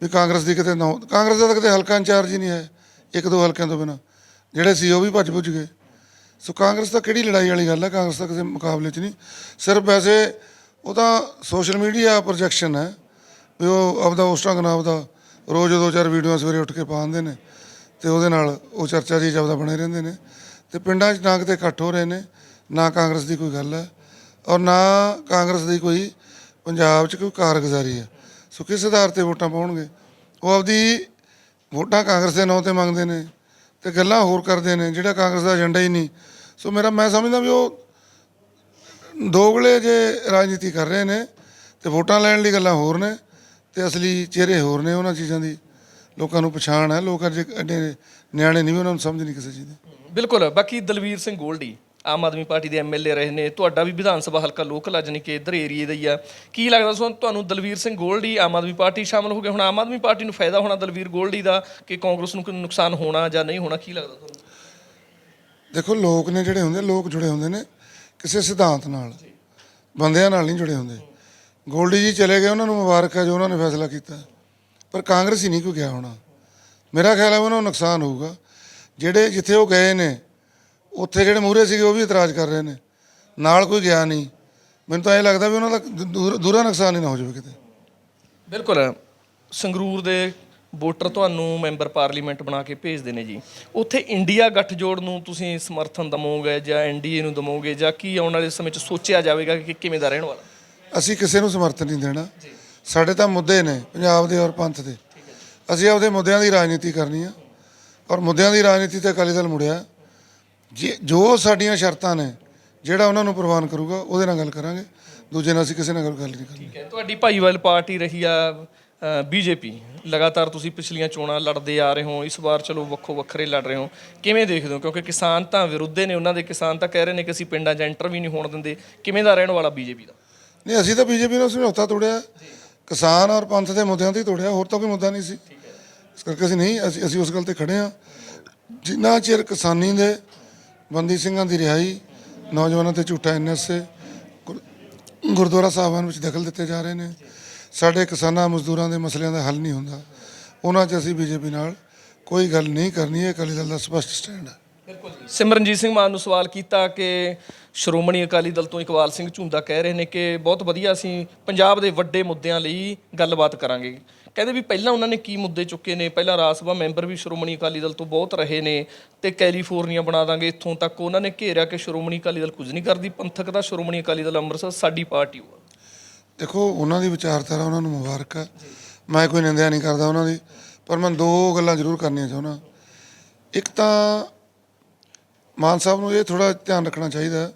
ਵੀ ਕਾਂਗਰਸ ਦੀ ਕਿਤੇ ਨਾ, ਕਾਂਗਰਸ ਦਾ ਤਾਂ ਕਿਤੇ ਹਲਕਾ ਇੰਚਾਰਜ ਹੀ ਨਹੀਂ ਹੈ, ਇੱਕ ਦੋ ਹਲਕਿਆਂ ਤੋਂ ਬਿਨਾ, ਜਿਹੜੇ ਸੀ ਉਹ ਵੀ ਭੱਜ ਭੁੱਜ ਗਏ। ਸੋ ਕਾਂਗਰਸ ਤਾਂ ਕਿਹੜੀ ਲੜਾਈ ਵਾਲੀ ਗੱਲ ਹੈ, ਕਾਂਗਰਸ ਤਾਂ ਕਿਸੇ ਮੁਕਾਬਲੇ 'ਚ ਨਹੀਂ, ਸਿਰਫ ਵੈਸੇ ਉਹ ਤਾਂ ਸੋਸ਼ਲ ਮੀਡੀਆ ਪ੍ਰੋਜੈਕਸ਼ਨ ਹੈ, ਵੀ ਉਹ ਆਪਦਾ ਉਸ ਢੰਗ ਨਾਲ ਆਪਦਾ ਰੋਜ਼ ਦੋ ਚਾਰ ਵੀਡੀਓ ਸਵੇਰੇ ਉੱਠ ਕੇ ਪਾਉਂਦੇ ਨੇ, ਤੇ ਉਹਦੇ ਨਾਲ ਉਹ ਚਰਚਾ ਜੀ ਜਬਦਾ ਬਣੇ ਰਹਿੰਦੇ ਨੇ। ਤੇ ਪਿੰਡਾਂ 'ਚ ਨਾ ਕਿਤੇ ਇਕੱਠ ਹੋ ਰਹੇ ਨੇ, ਨਾ ਕਾਂਗਰਸ ਦੀ ਕੋਈ ਗੱਲ ਹੈ ਔਰ ਨਾ ਕਾਂਗਰਸ ਦੀ ਕੋਈ ਪੰਜਾਬ 'ਚ ਕੋਈ ਕਾਰਗੁਜ਼ਾਰੀ ਹੈ। ਸੋ ਕਿਸ ਆਧਾਰ ਤੇ ਵੋਟਾਂ ਪਾਉਣਗੇ? ਉਹ ਆਪਦੀ ਵੋਟਾਂ ਕਾਂਗਰਸ ਦੇ ਨਾਂ ਤੇ ਮੰਗਦੇ ਨੇ ਤੇ ਗੱਲਾਂ ਹੋਰ ਕਰਦੇ ਨੇ, ਜਿਹੜਾ ਕਾਂਗਰਸ ਦਾ ਏਜੰਡਾ ਹੀ ਨਹੀਂ। ਸੋ ਮੇਰਾ, ਮੈਂ ਸਮਝਦਾ ਵੀ ਉਹ ਦੋਗਲੇ ਜੇ ਰਾਜਨੀਤੀ ਕਰ ਰਹੇ ਨੇ ਤੇ ਵੋਟਾਂ ਲੈਣ ਲਈ ਗੱਲਾਂ ਹੋਰ ਨੇ ਤੇ ਅਸਲੀ ਚਿਹਰੇ ਹੋਰ ਨੇ ਉਹਨਾਂ ਚੀਜ਼ਾਂ ਦੀ। ਲੋਕਾਂ ਨੂੰ ਪਛਾਣ ਹੈ, ਲੋਕ ਅੱਜ ਐਡੇ ਨਿਆਣੇ ਨਹੀਂ ਉਹਨਾਂ ਨੂੰ ਸਮਝ ਨਹੀਂ ਕਿਸੇ ਚੀਜ਼ ਦੀ। ਬਿਲਕੁਲ ਬਾਕੀ ਦਲਵੀਰ ਸਿੰਘ ਗੋਲਡੀ ਆਮ ਆਦਮੀ ਪਾਰਟੀ ਦੇ ਐਮਐਲਏ ਰਹੇ ਨੇ ਤੁਹਾਡਾ ਵੀ ਵਿਧਾਨ ਸਭਾ ਹਲਕਾ ਲੋਕਲ ਆ ਜਾਣੀ ਕਿ ਇਧਰ ਏਰੀਏ ਦਾ ਹੀ ਆ। ਕੀ ਲੱਗਦਾ ਤੁਹਾਨੂੰ ਤੁਹਾਨੂੰ ਦਲਵੀਰ ਸਿੰਘ ਗੋਲਡੀ ਆਮ ਆਦਮੀ ਪਾਰਟੀ ਸ਼ਾਮਲ ਹੋ ਗਏ? ਹੁਣ ਆਮ ਆਦਮੀ ਪਾਰਟੀ ਨੂੰ ਫਾਇਦਾ ਹੋਣਾ ਦਲਵੀਰ ਗੋਲਡੀ ਦਾ ਕਿ ਕਾਂਗਰਸ ਨੂੰ ਕੋਈ ਨੁਕਸਾਨ ਹੋਣਾ ਜਾਂ ਨਹੀਂ ਹੋਣਾ ਕੀ ਲੱਗਦਾ ਤੁਹਾਨੂੰ? ਦੇਖੋ ਲੋਕ ਨੇ ਜਿਹੜੇ ਹੁੰਦੇ ਲੋਕ ਜੁੜੇ ਹੁੰਦੇ ਨੇ ਕਿਸੇ ਸਿਧਾਂਤ ਨਾਲ। ਬੰਦਿਆਂ ਨਾਲ ਨਹੀਂ ਜੁੜੇ ਹੁੰਦੇ। ਗੋਲਡੀ ਜੀ ਚਲੇ ਗਏ ਉਹਨਾਂ ਨੂੰ ਮੁਬਾਰਕ ਹੈ ਜੋ ਉਹਨਾਂ ਨੇ ਫੈਸਲਾ ਕੀਤਾ। ਪਰ ਕਾਂਗਰਸ ਹੀ ਨਹੀਂ ਕੋਈ ਗਿਆ ਹੋਣਾ। ਮੇਰਾ ਖਿਆਲ ਹੈ ਉਹਨਾਂ ਨੂੰ ਨੁਕਸਾਨ ਹੋਊਗਾ। ਜਿਹੜੇ ਜਿੱਥੇ ਉਹ ਗਏ ਨੇ ਉੱਥੇ ਜਿਹੜੇ ਮੂਹਰੇ ਸੀਗੇ ਉਹ ਵੀ ਇਤਰਾਜ਼ ਕਰ ਰਹੇ ਨੇ। ਨਾਲ ਕੋਈ ਗਿਆ ਨਹੀਂ। ਮੈਨੂੰ ਤਾਂ ਇਹ ਲੱਗਦਾ ਵੀ ਉਹਨਾਂ ਦਾ ਦੂਰ- ਨੁਕਸਾਨ ਹੀ ਨਾ ਹੋ ਜਾਵੇ ਕਿਤੇ। ਬਿਲਕੁਲ। ਸੰਗਰੂਰ ਦੇ ਵੋਟਰ ਤੁਹਾਨੂੰ ਮੈਂਬਰ ਪਾਰਲੀਮੈਂਟ ਬਣਾ ਕੇ ਭੇਜਦੇ ਨੇ ਜੀ। ਉੱਥੇ ਇੰਡੀਆ ਗੱਠਜੋੜ ਨੂੰ ਤੁਸੀਂ ਸਮਰਥਨ ਦਮੋਗੇ ਜਾਂ ਐਨਡੀਏ ਨੂੰ ਦਮੋਗੇ ਜਾਂ ਕੀ ਆਉਣ ਵਾਲੇ ਸਮੇਂ 'ਚ ਸੋਚਿਆ ਜਾਵੇਗਾ ਕਿ ਕਿਵੇਂ ਦਾ ਰਹਿਣ ਵਾਲਾ? ਅਸੀਂ ਕਿਸੇ ਨੂੰ ਸਮਰਥਨ ਨਹੀਂ ਦੇਣਾ। ਸਾਡੇ ਤਾਂ ਮੁੱਦੇ ਨੇ ਪੰਜਾਬ ਦੇ ਔਰ ਪੰਥ ਦੇ। ਅਸੀਂ ਆਪਦੇ ਮੁੱਦਿਆਂ ਦੀ ਰਾਜਨੀਤੀ ਕਰਨੀ ਆ। ਔਰ ਮੁੱਦਿਆਂ ਦੀ ਰਾਜਨੀਤੀ ਤੇ ਅਕਾਲੀ ਦਲ ਮੁੜਿਆ। ਜੇ ਜੋ ਸਾਡੀਆਂ ਸ਼ਰਤਾਂ ਨੇ ਜਿਹੜਾ ਉਹਨਾਂ ਨੂੰ ਪ੍ਰਵਾਨ ਕਰੂਗਾ ਉਹਦੇ ਨਾਲ ਗੱਲ ਕਰਾਂਗੇ। ਦੂਜੇ ਨਾਲ ਅਸੀਂ ਕਿਸੇ ਨਾਲ ਗੱਲ ਨਹੀਂ ਕਰਨੀ। ਠੀਕ ਹੈ। ਤੁਹਾਡੀ ਭਾਈਵਾਲ ਪਾਰਟੀ ਰਹੀ ਆ ਬੀਜੇਪੀ। ਲਗਾਤਾਰ ਤੁਸੀਂ ਪਿਛਲੀਆਂ ਚੋਣਾਂ ਲੜਦੇ ਆ ਰਹੇ ਹੋ। ਇਸ ਵਾਰ ਚਲੋ ਵੱਖੋ ਵੱਖਰੇ ਲੜ ਰਹੇ ਹੋ। ਕਿਵੇਂ ਦੇਖਦੇ ਹੋ? ਕਿਉਂਕਿ ਕਿਸਾਨ ਤਾਂ ਵਿਰੁੱਧੇ ਨੇ ਉਹਨਾਂ ਦੇ ਕਿਸਾਨ ਤਾਂ ਕਹਿ ਰਹੇ ਨੇ ਕਿ ਅਸੀਂ ਪਿੰਡਾਂ 'ਚ ਐਂਟਰ ਵੀ ਨਹੀਂ ਹੋਣ ਦਿੰਦੇ। ਕਿਵੇਂ ਦਾ ਰਹਿਣ ਵਾਲਾ ਬੀਜੇਪੀ ਦਾ? ਨਹੀਂ ਅਸੀਂ ਤਾਂ ਬੀਜੇਪੀ ਨਾਲ ਸਮਝੌਤਾ ਤੋੜਿਆ। ਕਿਸਾਨ ਔਰ ਪੰਥ ਦੇ ਮੁੱਦਿਆਂ ਤੇ ਤੋੜਿਆ। ਹੋਰ ਤਾਂ ਕੋਈ ਮੁੱਦਾ ਨਹੀਂ ਸੀ। ਇਸ ਕਰਕੇ ਅਸੀਂ ਨਹੀਂ, ਅਸੀਂ ਅਸੀਂ ਉਸ ਗੱਲ ਤੇ ਖੜੇ ਆ ਜਿੰਨਾ ਚਿਰ ਕਿਸਾਨੀ ਦੇ ਬੰਦੀ ਸਿੰਘਾਂ ਦੀ ਰਿਹਾਈ, ਨੌਜਵਾਨਾਂ ਤੇ ਝੂਠਾ ਐਨਐਸਏ ਗੁਰਦੁਆਰਾ ਸਾਹਿਬਾਨ ਵਿੱਚ ਦਖਲ ਦਿੱਤੇ ਜਾ ਰਹੇ ਨੇ, ਸਾਡੇ ਕਿਸਾਨਾਂ, ਮਜ਼ਦੂਰਾਂ ਦੇ ਮਸਲਿਆਂ ਦਾ ਹੱਲ ਨਹੀਂ ਹੁੰਦਾ। ਉਹਨਾਂ 'ਚ ਅਸੀਂ ਬੀਜੇਪੀ ਨਾਲ ਕੋਈ ਗੱਲ ਨਹੀਂ ਕਰਨੀ ਹੈ ਅਕਾਲੀ ਦਲ ਦਾ ਸਪਸ਼ਟ ਸਟੈਂਡ ਹੈ। ਬਿਲਕੁਲ ਸਿਮਰਨਜੀਤ ਸਿੰਘ ਮਾਨ ਨੂੰ ਸਵਾਲ ਕੀਤਾ ਕਿ ਸ਼੍ਰੋਮਣੀ ਅਕਾਲੀ ਦਲ ਤੋਂ ਇਕਬਾਲ ਸਿੰਘ ਝੁੰਦਾ ਕਹਿ ਰਹੇ ਨੇ ਕਿ ਬਹੁਤ ਵਧੀਆ ਅਸੀਂ ਪੰਜਾਬ ਦੇ ਵੱਡੇ ਮੁੱਦਿਆਂ ਲਈ ਗੱਲਬਾਤ ਕਰਾਂਗੇ। ਕਹਿੰਦੇ ਵੀ ਪਹਿਲਾਂ ਉਹਨਾਂ ਨੇ ਕੀ ਮੁੱਦੇ ਚੁੱਕੇ ਨੇ? ਪਹਿਲਾਂ ਰਾਜ ਸਭਾ ਮੈਂਬਰ ਵੀ ਸ਼੍ਰੋਮਣੀ ਅਕਾਲੀ ਦਲ ਤੋਂ ਬਹੁਤ ਰਹੇ ਨੇ ਤੇ ਕੈਲੀਫੋਰਨੀਆ ਬਣਾ ਦਾਂਗੇ ਇੱਥੋਂ ਤੱਕ। ਉਹਨਾਂ ਨੇ ਘੇਰਿਆ ਕਿ ਸ਼੍ਰੋਮਣੀ ਅਕਾਲੀ ਦਲ ਕੁਝ ਨਹੀਂ ਕਰਦੀ। ਪੰਥਕ ਦਾ ਸ਼੍ਰੋਮਣੀ ਅਕਾਲੀ ਦਲ ਅੰਮ੍ਰਿਤਸਰ ਸਾਡੀ ਪਾਰਟੀ ਹੋਆ। ਦੇਖੋ, ਉਹਨਾਂ ਦੀ ਵਿਚਾਰਧਾਰਾ ਉਹਨਾਂ ਨੂੰ ਮੁਬਾਰਕ ਹੈ ਮੈਂ ਕੋਈ ਨਿੰਦਿਆ ਨਹੀਂ ਕਰਦਾ ਉਹਨਾਂ ਦੀ, ਪਰ ਮੈਂ ਦੋ ਗੱਲਾਂ ਜ਼ਰੂਰ ਕਰਨੀਆਂ ਚਾਹੁੰਦਾ। ਇੱਕ ਤਾਂ ਮਾਨ ਸਾਹਿਬ ਨੂੰ ਇਹ ਥੋੜਾ ਧਿਆਨ ਰੱਖਣਾ ਚਾਹੀਦਾ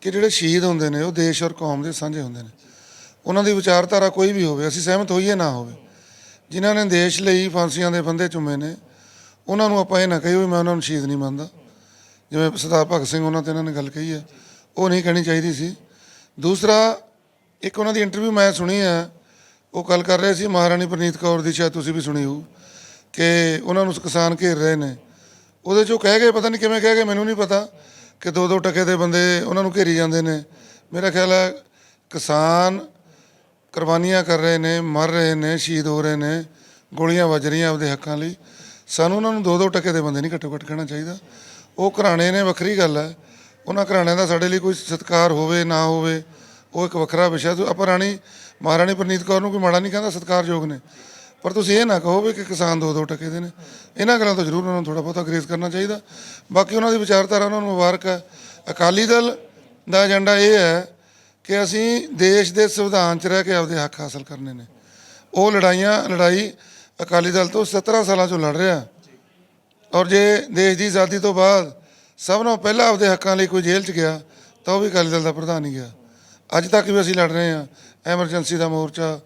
ਕਿ ਜਿਹੜੇ ਸ਼ਹੀਦ ਹੁੰਦੇ ਨੇ, ਉਹ ਦੇਸ਼ ਔਰ ਕੌਮ ਦੇ ਸਾਂਝੇ ਹੁੰਦੇ ਨੇ। ਉਹਨਾਂ ਦੀ ਵਿਚਾਰਧਾਰਾ ਕੋਈ ਵੀ ਹੋਵੇ, ਅਸੀਂ ਸਹਿਮਤ ਹੋਈਏ ਨਾ ਹੋਵੇ ਜਿਨ੍ਹਾਂ ਨੇ ਦੇਸ਼ ਲਈ ਫਾਂਸੀਆਂ ਦੇ ਫੰਦੇ ਚੁੰਮੇ ਨੇ, ਉਹਨਾਂ ਨੂੰ ਆਪਾਂ ਇਹ ਨਾ ਕਹੀਏ ਵੀ ਮੈਂ ਉਹਨਾਂ ਨੂੰ ਸ਼ਹੀਦ ਨਹੀਂ ਮੰਨਦਾ। ਜਿਵੇਂ ਸਰਦਾਰ ਭਗਤ ਸਿੰਘ ਉਹਨਾਂ ਤੇ ਇਹਨਾਂ ਨੇ ਗੱਲ ਕਹੀ ਹੈ, ਉਹ ਨਹੀਂ ਕਹਿਣੀ ਚਾਹੀਦੀ ਸੀ। ਦੂਸਰਾ, ਇੱਕ ਉਹਨਾਂ ਦੀ ਇੰਟਰਵਿਊ ਮੈਂ ਸੁਣੀ ਹੈ, ਉਹ ਗੱਲ ਕਰ ਰਹੇ ਸੀ, ਮਹਾਰਾਣੀ ਪ੍ਰਨੀਤ ਕੌਰ ਦੀ, ਸ਼ਾਇਦ ਤੁਸੀਂ ਵੀ ਸੁਣੀ ਹੋਊ, ਕਿ ਉਹਨਾਂ ਨੂੰ ਕਿਸਾਨ ਘੇਰ ਰਹੇ ਨੇ। ਉਹਦੇ ਚੋਂ ਕਹਿ ਗਏ, ਪਤਾ ਨਹੀਂ ਕਿਵੇਂ ਕਹਿ ਗਏ, ਮੈਨੂੰ ਨਹੀਂ ਪਤਾ ਕਿ ਦੋ ਦੋ ਟਕੇ ਦੇ ਬੰਦੇ ਉਹਨਾਂ ਨੂੰ ਘੇਰੀ ਜਾਂਦੇ ਨੇ। ਮੇਰਾ ਖਿਆਲ ਹੈ ਕਿਸਾਨ ਕੁਰਬਾਨੀਆਂ ਕਰ ਰਹੇ ਨੇ, ਮਰ ਰਹੇ ਨੇ, ਸ਼ਹੀਦ ਹੋ ਰਹੇ ਨੇ, ਗੋਲੀਆਂ ਵੱਜ ਰਹੀਆਂ ਆਪਦੇ ਹੱਕਾਂ ਲਈ। ਸਾਨੂੰ ਉਹਨਾਂ ਨੂੰ ਦੋ ਦੋ ਟੱਕੇ ਦੇ ਬੰਦੇ ਨਹੀਂ ਘੱਟੋ ਘੱਟ ਕਹਿਣਾ ਚਾਹੀਦਾ। ਉਹ ਘਰਾਣੇ ਨੇ, ਵੱਖਰੀ ਗੱਲ ਹੈ। ਉਹਨਾਂ ਘਰਾਣਿਆਂ ਦਾ ਸਾਡੇ ਲਈ ਕੋਈ ਸਤਿਕਾਰ ਹੋਵੇ, ਨਾ ਹੋਵੇ, ਉਹ ਇੱਕ ਵੱਖਰਾ ਵਿਸ਼ਾ ਤੇ ਆਪਾਂ ਰਾਣੀ, ਮਹਾਰਾਣੀ ਪ੍ਰਨੀਤ ਕੌਰ ਨੂੰ ਕੋਈ ਮਾੜਾ ਨਹੀਂ ਕਹਿੰਦਾ, ਸਤਿਕਾਰਯੋਗ ਨੇ। ਪਰ ਤੁਸੀਂ ਇਹ ਨਾ ਕਹੋ ਵੀ ਕਿ ਕਿਸਾਨ ਦੋ ਦੋ ਟਕੇ ਦੇ ਨੇ। ਇਹਨਾਂ ਗੱਲਾਂ ਤੋਂ ਜ਼ਰੂਰ ਉਹਨਾਂ ਨੂੰ ਥੋੜਾ ਬਹੁਤਾ ਗਰੇਜ਼ ਕਰਨਾ ਚਾਹੀਦਾ। ਬਾਕੀ ਉਹਨਾਂ ਦੀ ਵਿਚਾਰਧਾਰਾ ਉਹਨਾਂ ਨੂੰ ਮੁਬਾਰਕ ਹੈ। ਅਕਾਲੀ ਦਲ ਦਾ ਏਜੰਡਾ ਇਹ ਹੈ ਕਿ ਅਸੀਂ ਦੇਸ਼ ਦੇ ਸੰਵਿਧਾਨ 'ਚ ਰਹਿ ਕੇ ਆਪਦੇ ਹੱਕ ਹਾਸਲ ਕਰਨੇ ਨੇ। ਉਹ ਲੜਾਈਆਂ, ਲੜਾਈ ਅਕਾਲੀ ਦਲ ਤੋਂ 17 ਸਾਲਾਂ 'ਚੋਂ ਲੜ ਰਿਹਾ। ਔਰ ਜੇ ਦੇਸ਼ ਦੀ ਆਜ਼ਾਦੀ ਤੋਂ ਬਾਅਦ ਸਭ ਨਾਲੋਂ ਪਹਿਲਾਂ ਆਪਦੇ ਹੱਕਾਂ ਲਈ ਕੋਈ ਜੇਲ੍ਹ 'ਚ ਗਿਆ, ਤਾਂ ਉਹ ਵੀ ਅਕਾਲੀ ਦਲ ਦਾ ਪ੍ਰਧਾਨ ਹੀ ਗਿਆ। ਅੱਜ ਤੱਕ ਵੀ ਅਸੀਂ ਲੜ ਰਹੇ ਹਾਂ। ਐਮਰਜੈਂਸੀ ਦਾ ਮੋਰਚਾ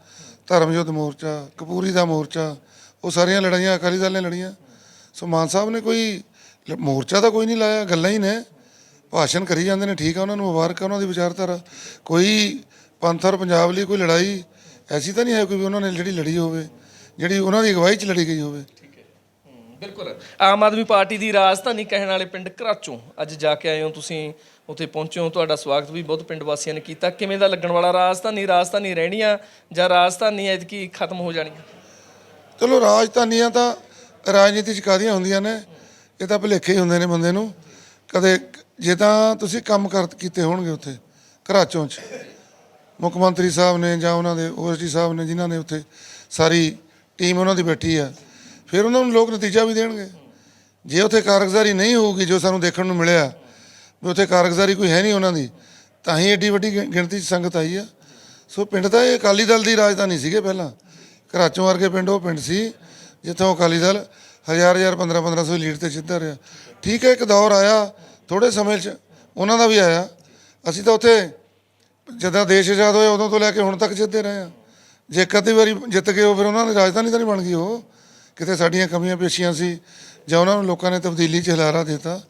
ਧਰਮ ਯੁੱਧ ਮੋਰਚਾ, ਕਪੂਰੀ ਦਾ ਮੋਰਚਾ, ਉਹ ਸਾਰੀਆਂ ਲੜਾਈਆਂ ਅਕਾਲੀ ਦਲ ਨੇ ਲੜੀਆਂ। ਸੋ ਮਾਨ ਸਾਹਿਬ ਨੇ ਕੋਈ, ਮੋਰਚਾ ਤਾਂ ਕੋਈ ਨਹੀਂ ਲਾਇਆ, ਗੱਲਾਂ ਹੀ ਨੇ। ਭਾਸ਼ਣ ਕਰੀ ਜਾਂਦੇ ਨੇ ਠੀਕ ਆ ਉਹਨਾਂ ਨੂੰ ਮੁਬਾਰਕ ਆ ਉਹਨਾਂ ਦੀ ਵਿਚਾਰਧਾਰਾ। ਕੋਈ ਪੰਥ ਔਰ ਪੰਜਾਬ ਲਈ ਕੋਈ ਲੜਾਈ ਐਸੀ ਤਾਂ ਨਹੀਂ ਹੈ ਕੋਈ ਵੀ ਉਹਨਾਂ ਨੇ ਜਿਹੜੀ ਲੜੀ ਹੋਵੇ ਜਿਹੜੀ ਉਹਨਾਂ ਦੀ ਅਗਵਾਈ 'ਚ ਲੜੀ ਗਈ ਹੋਵੇ। ਬਿਲਕੁਲ। ਆਮ ਆਦਮੀ ਪਾਰਟੀ ਦੀ ਰਾਜਧਾਨੀ ਕਹਿਣ ਵਾਲੇ ਪਿੰਡ ਘਰਾਚੋਂ ਅੱਜ ਜਾ ਕੇ ਆਏ ਹੋ ਤੁਸੀਂ ਉੱਥੇ ਪਹੁੰਚੇ ਹੋ ਤੁਹਾਡਾ ਸਵਾਗਤ ਵੀ ਬਹੁਤ ਪਿੰਡ ਵਾਸੀਆਂ ਨੇ ਕੀਤਾ। ਕਿਵੇਂ ਦਾ ਲੱਗਣ ਵਾਲਾ ਰਾਜਧਾਨੀ ਰਾਜਧਾਨੀ ਰਹਿਣੀ ਆ ਜਾਂ ਰਾਜਧਾਨੀ ਐਤਕੀ ਖਤਮ ਹੋ ਜਾਣੀ ਚਲੋ ਰਾਜਧਾਨੀਆਂ ਤਾਂ ਰਾਜਨੀਤੀ ਚ ਕਾਦੀਆਂ ਹੁੰਦੀਆਂ ਨੇ ਇਹ ਤਾਂ ਭੁਲੇਖੇ ਹੀ ਹੁੰਦੇ ਨੇ ਬੰਦੇ ਨੂੰ। ਕਦੇ ਜੇ ਤਾਂ ਤੁਸੀਂ ਕੰਮ ਕਰ, ਕੀਤੇ ਹੋਣਗੇ ਉੱਥੇ, ਘਰਾਚੋਂ ਚ। ਮੁੱਖ ਮੰਤਰੀ ਸਾਹਿਬ ਨੇ ਜਾਂ ਉਹਨਾਂ ਦੇ ਓਐਸਡੀ ਸਾਹਿਬ ਨੇ ਜਿਨ੍ਹਾਂ ਨੇ ਉੱਥੇ ਸਾਰੀ ਟੀਮ ਉਹਨਾਂ ਦੀ ਬੈਠੀ ਆ, ਫਿਰ ਉਹਨਾਂ ਨੂੰ ਲੋਕ ਨਤੀਜਾ ਵੀ ਦੇਣਗੇ। ਜੇ ਉੱਥੇ ਕਾਰਗੁਜ਼ਾਰੀ ਨਹੀਂ ਹੋਊਗੀ, ਜੋ ਸਾਨੂੰ ਦੇਖਣ ਨੂੰ ਮਿਲਿਆ, ਵੀ ਉੱਥੇ ਕਾਰਗੁਜ਼ਾਰੀ ਕੋਈ ਹੈ ਨਹੀਂ ਉਹਨਾਂ ਦੀ, ਤਾਂ ਹੀ ਏਡੀ ਵੱਡੀ ਗਿ- ਗਿਣਤੀ 'ਚ ਸੰਗਤ ਆਈ ਆ। ਸੋ ਪਿੰਡ ਤਾਂ ਇਹ ਅਕਾਲੀ ਦਲ ਦੀ ਰਾਜਧਾਨੀ ਸੀਗੇ ਪਹਿਲਾਂ। ਘਰਾਚੋਂ ਵਰਗੇ ਪਿੰਡ ਉਹ ਪਿੰਡ ਸੀ, ਜਿੱਥੋਂ ਅਕਾਲੀ ਦਲ ਹਜ਼ਾਰ ਹਜ਼ਾਰ 15 1500 ਲੀਡ ਤੇ ਜਿੱਤਦਾ ਰਿਹਾ। ਠੀਕ ਹੈ, ਇੱਕ ਦੌਰ ਆਇਆ ਥੋੜੇ ਸਮੇਂ 'ਚ ਉਹਨਾਂ ਦਾ ਵੀ ਆਇਆ। ਅਸੀਂ ਤਾਂ ਉੱਥੇ ਜਦੋਂ ਦੇਸ਼ ਆਜ਼ਾਦ ਹੋਇਆ ਉਦੋਂ ਤੋਂ ਲੈ ਕੇ ਹੁਣ ਤੱਕ ਜਿੱਤਦੇ ਰਹੇ ਆ ਜੇ ਕਦੀ ਵਾਰੀ ਜਿੱਤ ਗਏ ਉਹ ਫਿਰ ਉਹਨਾਂ ਦੀ ਰਾਜਧਾਨੀ ਤਾਂ ਨਹੀਂ ਬਣ ਗਈ ਉਹ। ਕਿਤੇ ਸਾਡੀਆਂ ਕਮੀਆਂ ਪੇਸ਼ੀਆਂ ਸੀ ਜਾਂ ਉਹਨਾਂ ਨੂੰ ਲੋਕਾਂ ਨੇ ਤਬਦੀਲੀ 'ਚ ਹਲਾਰਾ ਦਿੱਤਾ।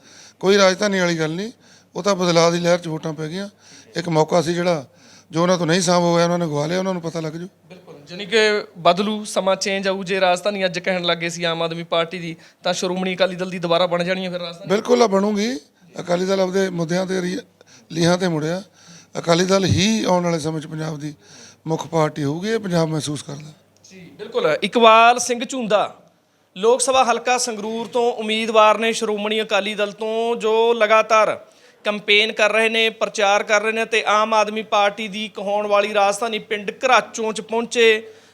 ਕੋਈ ਰਾਜਧਾਨੀ ਵਾਲੀ ਗੱਲ ਨਹੀਂ ਉਹ ਤਾਂ ਬਦਲਾਅ ਦੀ ਲਹਿਰ 'ਚ ਵੋਟਾਂ ਪੈ ਗਈਆਂ। ਇੱਕ ਮੌਕਾ ਸੀ ਜਿਹੜਾ ਜੋ ਉਹਨਾਂ ਤੋਂ ਨਹੀਂ ਸਾਂਭ ਹੋਇਆ ਉਹਨਾਂ ਨੇ ਗਵਾ ਲਿਆ ਉਹਨਾਂ ਨੂੰ ਪਤਾ ਲੱਗ ਜੂ। ਬਿਲਕੁਲ ਜਾਣੀ ਕਿ ਬਦਲੂ ਸਮਾਂ ਚੇਂਜ ਆਊ ਜੇ ਰਾਜਧਾਨੀ ਅੱਜ ਕਹਿਣ ਲੱਗੇ ਸੀ ਆਮ ਆਦਮੀ ਪਾਰਟੀ ਦੀ ਤਾਂ ਸ਼੍ਰੋਮਣੀ ਅਕਾਲੀ ਦਲ ਦੀ ਦੁਬਾਰਾ ਬਣ ਜਾਣੀ ਹੈ ਫਿਰ ਰਾਜਧਾਨੀ। ਬਿਲਕੁਲ ਆ ਬਣੂਗੀ। ਅਕਾਲੀ ਦਲ ਆਪਦੇ ਮੁੱਦਿਆਂ ਤੇ ਲੀਹਾਂ ਤੇ ਮੁੜਿਆ। ਅਕਾਲੀ ਦਲ ਹੀ ਆਉਣ ਵਾਲੇ ਸਮੇਂ 'ਚ ਪੰਜਾਬ ਦੀ ਮੁੱਖ ਪਾਰਟੀ ਹੋਊਗੀ, ਇਹ ਪੰਜਾਬ ਮਹਿਸੂਸ ਕਰਦਾ। ਜੀ, ਬਿਲਕੁਲ। ਇਕਬਾਲ ਸਿੰਘ ਝੁੰਦਾ ਲੋਕ ਸਭਾ ਹਲਕਾ ਸੰਗਰੂਰ ਤੋਂ ਉਮੀਦਵਾਰ ਨੇ ਸ਼੍ਰੋਮਣੀ ਅਕਾਲੀ ਦਲ ਤੋਂ, ਜੋ ਲਗਾਤਾਰ ਕੰਪੇਨ ਕਰ ਰਹੇ ਨੇ, ਪ੍ਰਚਾਰ ਕਰ ਰਹੇ ਨੇ ਤੇ ਆਮ ਆਦਮੀ ਪਾਰਟੀ ਦੀ ਕਹਾਉਣ ਵਾਲੀ ਰਾਜਧਾਨੀ ਪਿੰਡ ਘਰਾਚੋਂ ਚ ਪਹੁੰਚੇ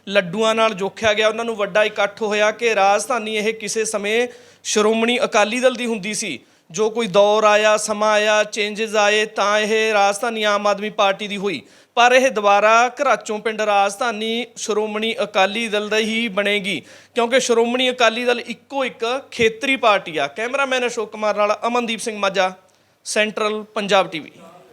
ਲੱਡੂਆਂ ਨਾਲ ਜੋਖਿਆ ਗਿਆ। ਉਹਨਾਂ ਨੂੰ ਵੱਡਾ ਇਕੱਠ ਹੋਇਆ ਕਿ ਰਾਜਧਾਨੀ ਇਹ ਕਿਸੇ ਸਮੇਂ ਸ਼੍ਰੋਮਣੀ ਅਕਾਲੀ ਦਲ ਦੀ ਹੁੰਦੀ ਸੀ। ਜੋ ਕੋਈ ਦੌਰ ਆਇਆ, ਸਮਾਂ ਆਇਆ ਚੇਂਜਸ ਆਏ, ਤਾਂ ਇਹ ਰਾਜਧਾਨੀ ਆਮ ਆਦਮੀ ਪਾਰਟੀ ਦੀ ਹੋਈ। ਪਰ ਇਹ ਦੁਬਾਰਾ ਘਰਾਚੋਂ ਪਿੰਡ ਰਾਜਧਾਨੀ ਸ਼੍ਰੋਮਣੀ ਅਕਾਲੀ ਦਲ ਦਾ ਹੀ ਬਣੇਗੀ, ਕਿਉਂਕਿ ਸ਼੍ਰੋਮਣੀ ਅਕਾਲੀ ਦਲ ਇੱਕੋ ਇੱਕ ਖੇਤਰੀ ਪਾਰਟੀ ਆ। ਕੈਮਰਾਮੈਨ ਅਸ਼ੋਕ ਕੁਮਾਰ ਨਾਲ ਅਮਨਦੀਪ ਸਿੰਘ ਮਾਝਾ, ਸੈਂਟਰਲ ਪੰਜਾਬ ਟੀਵੀ।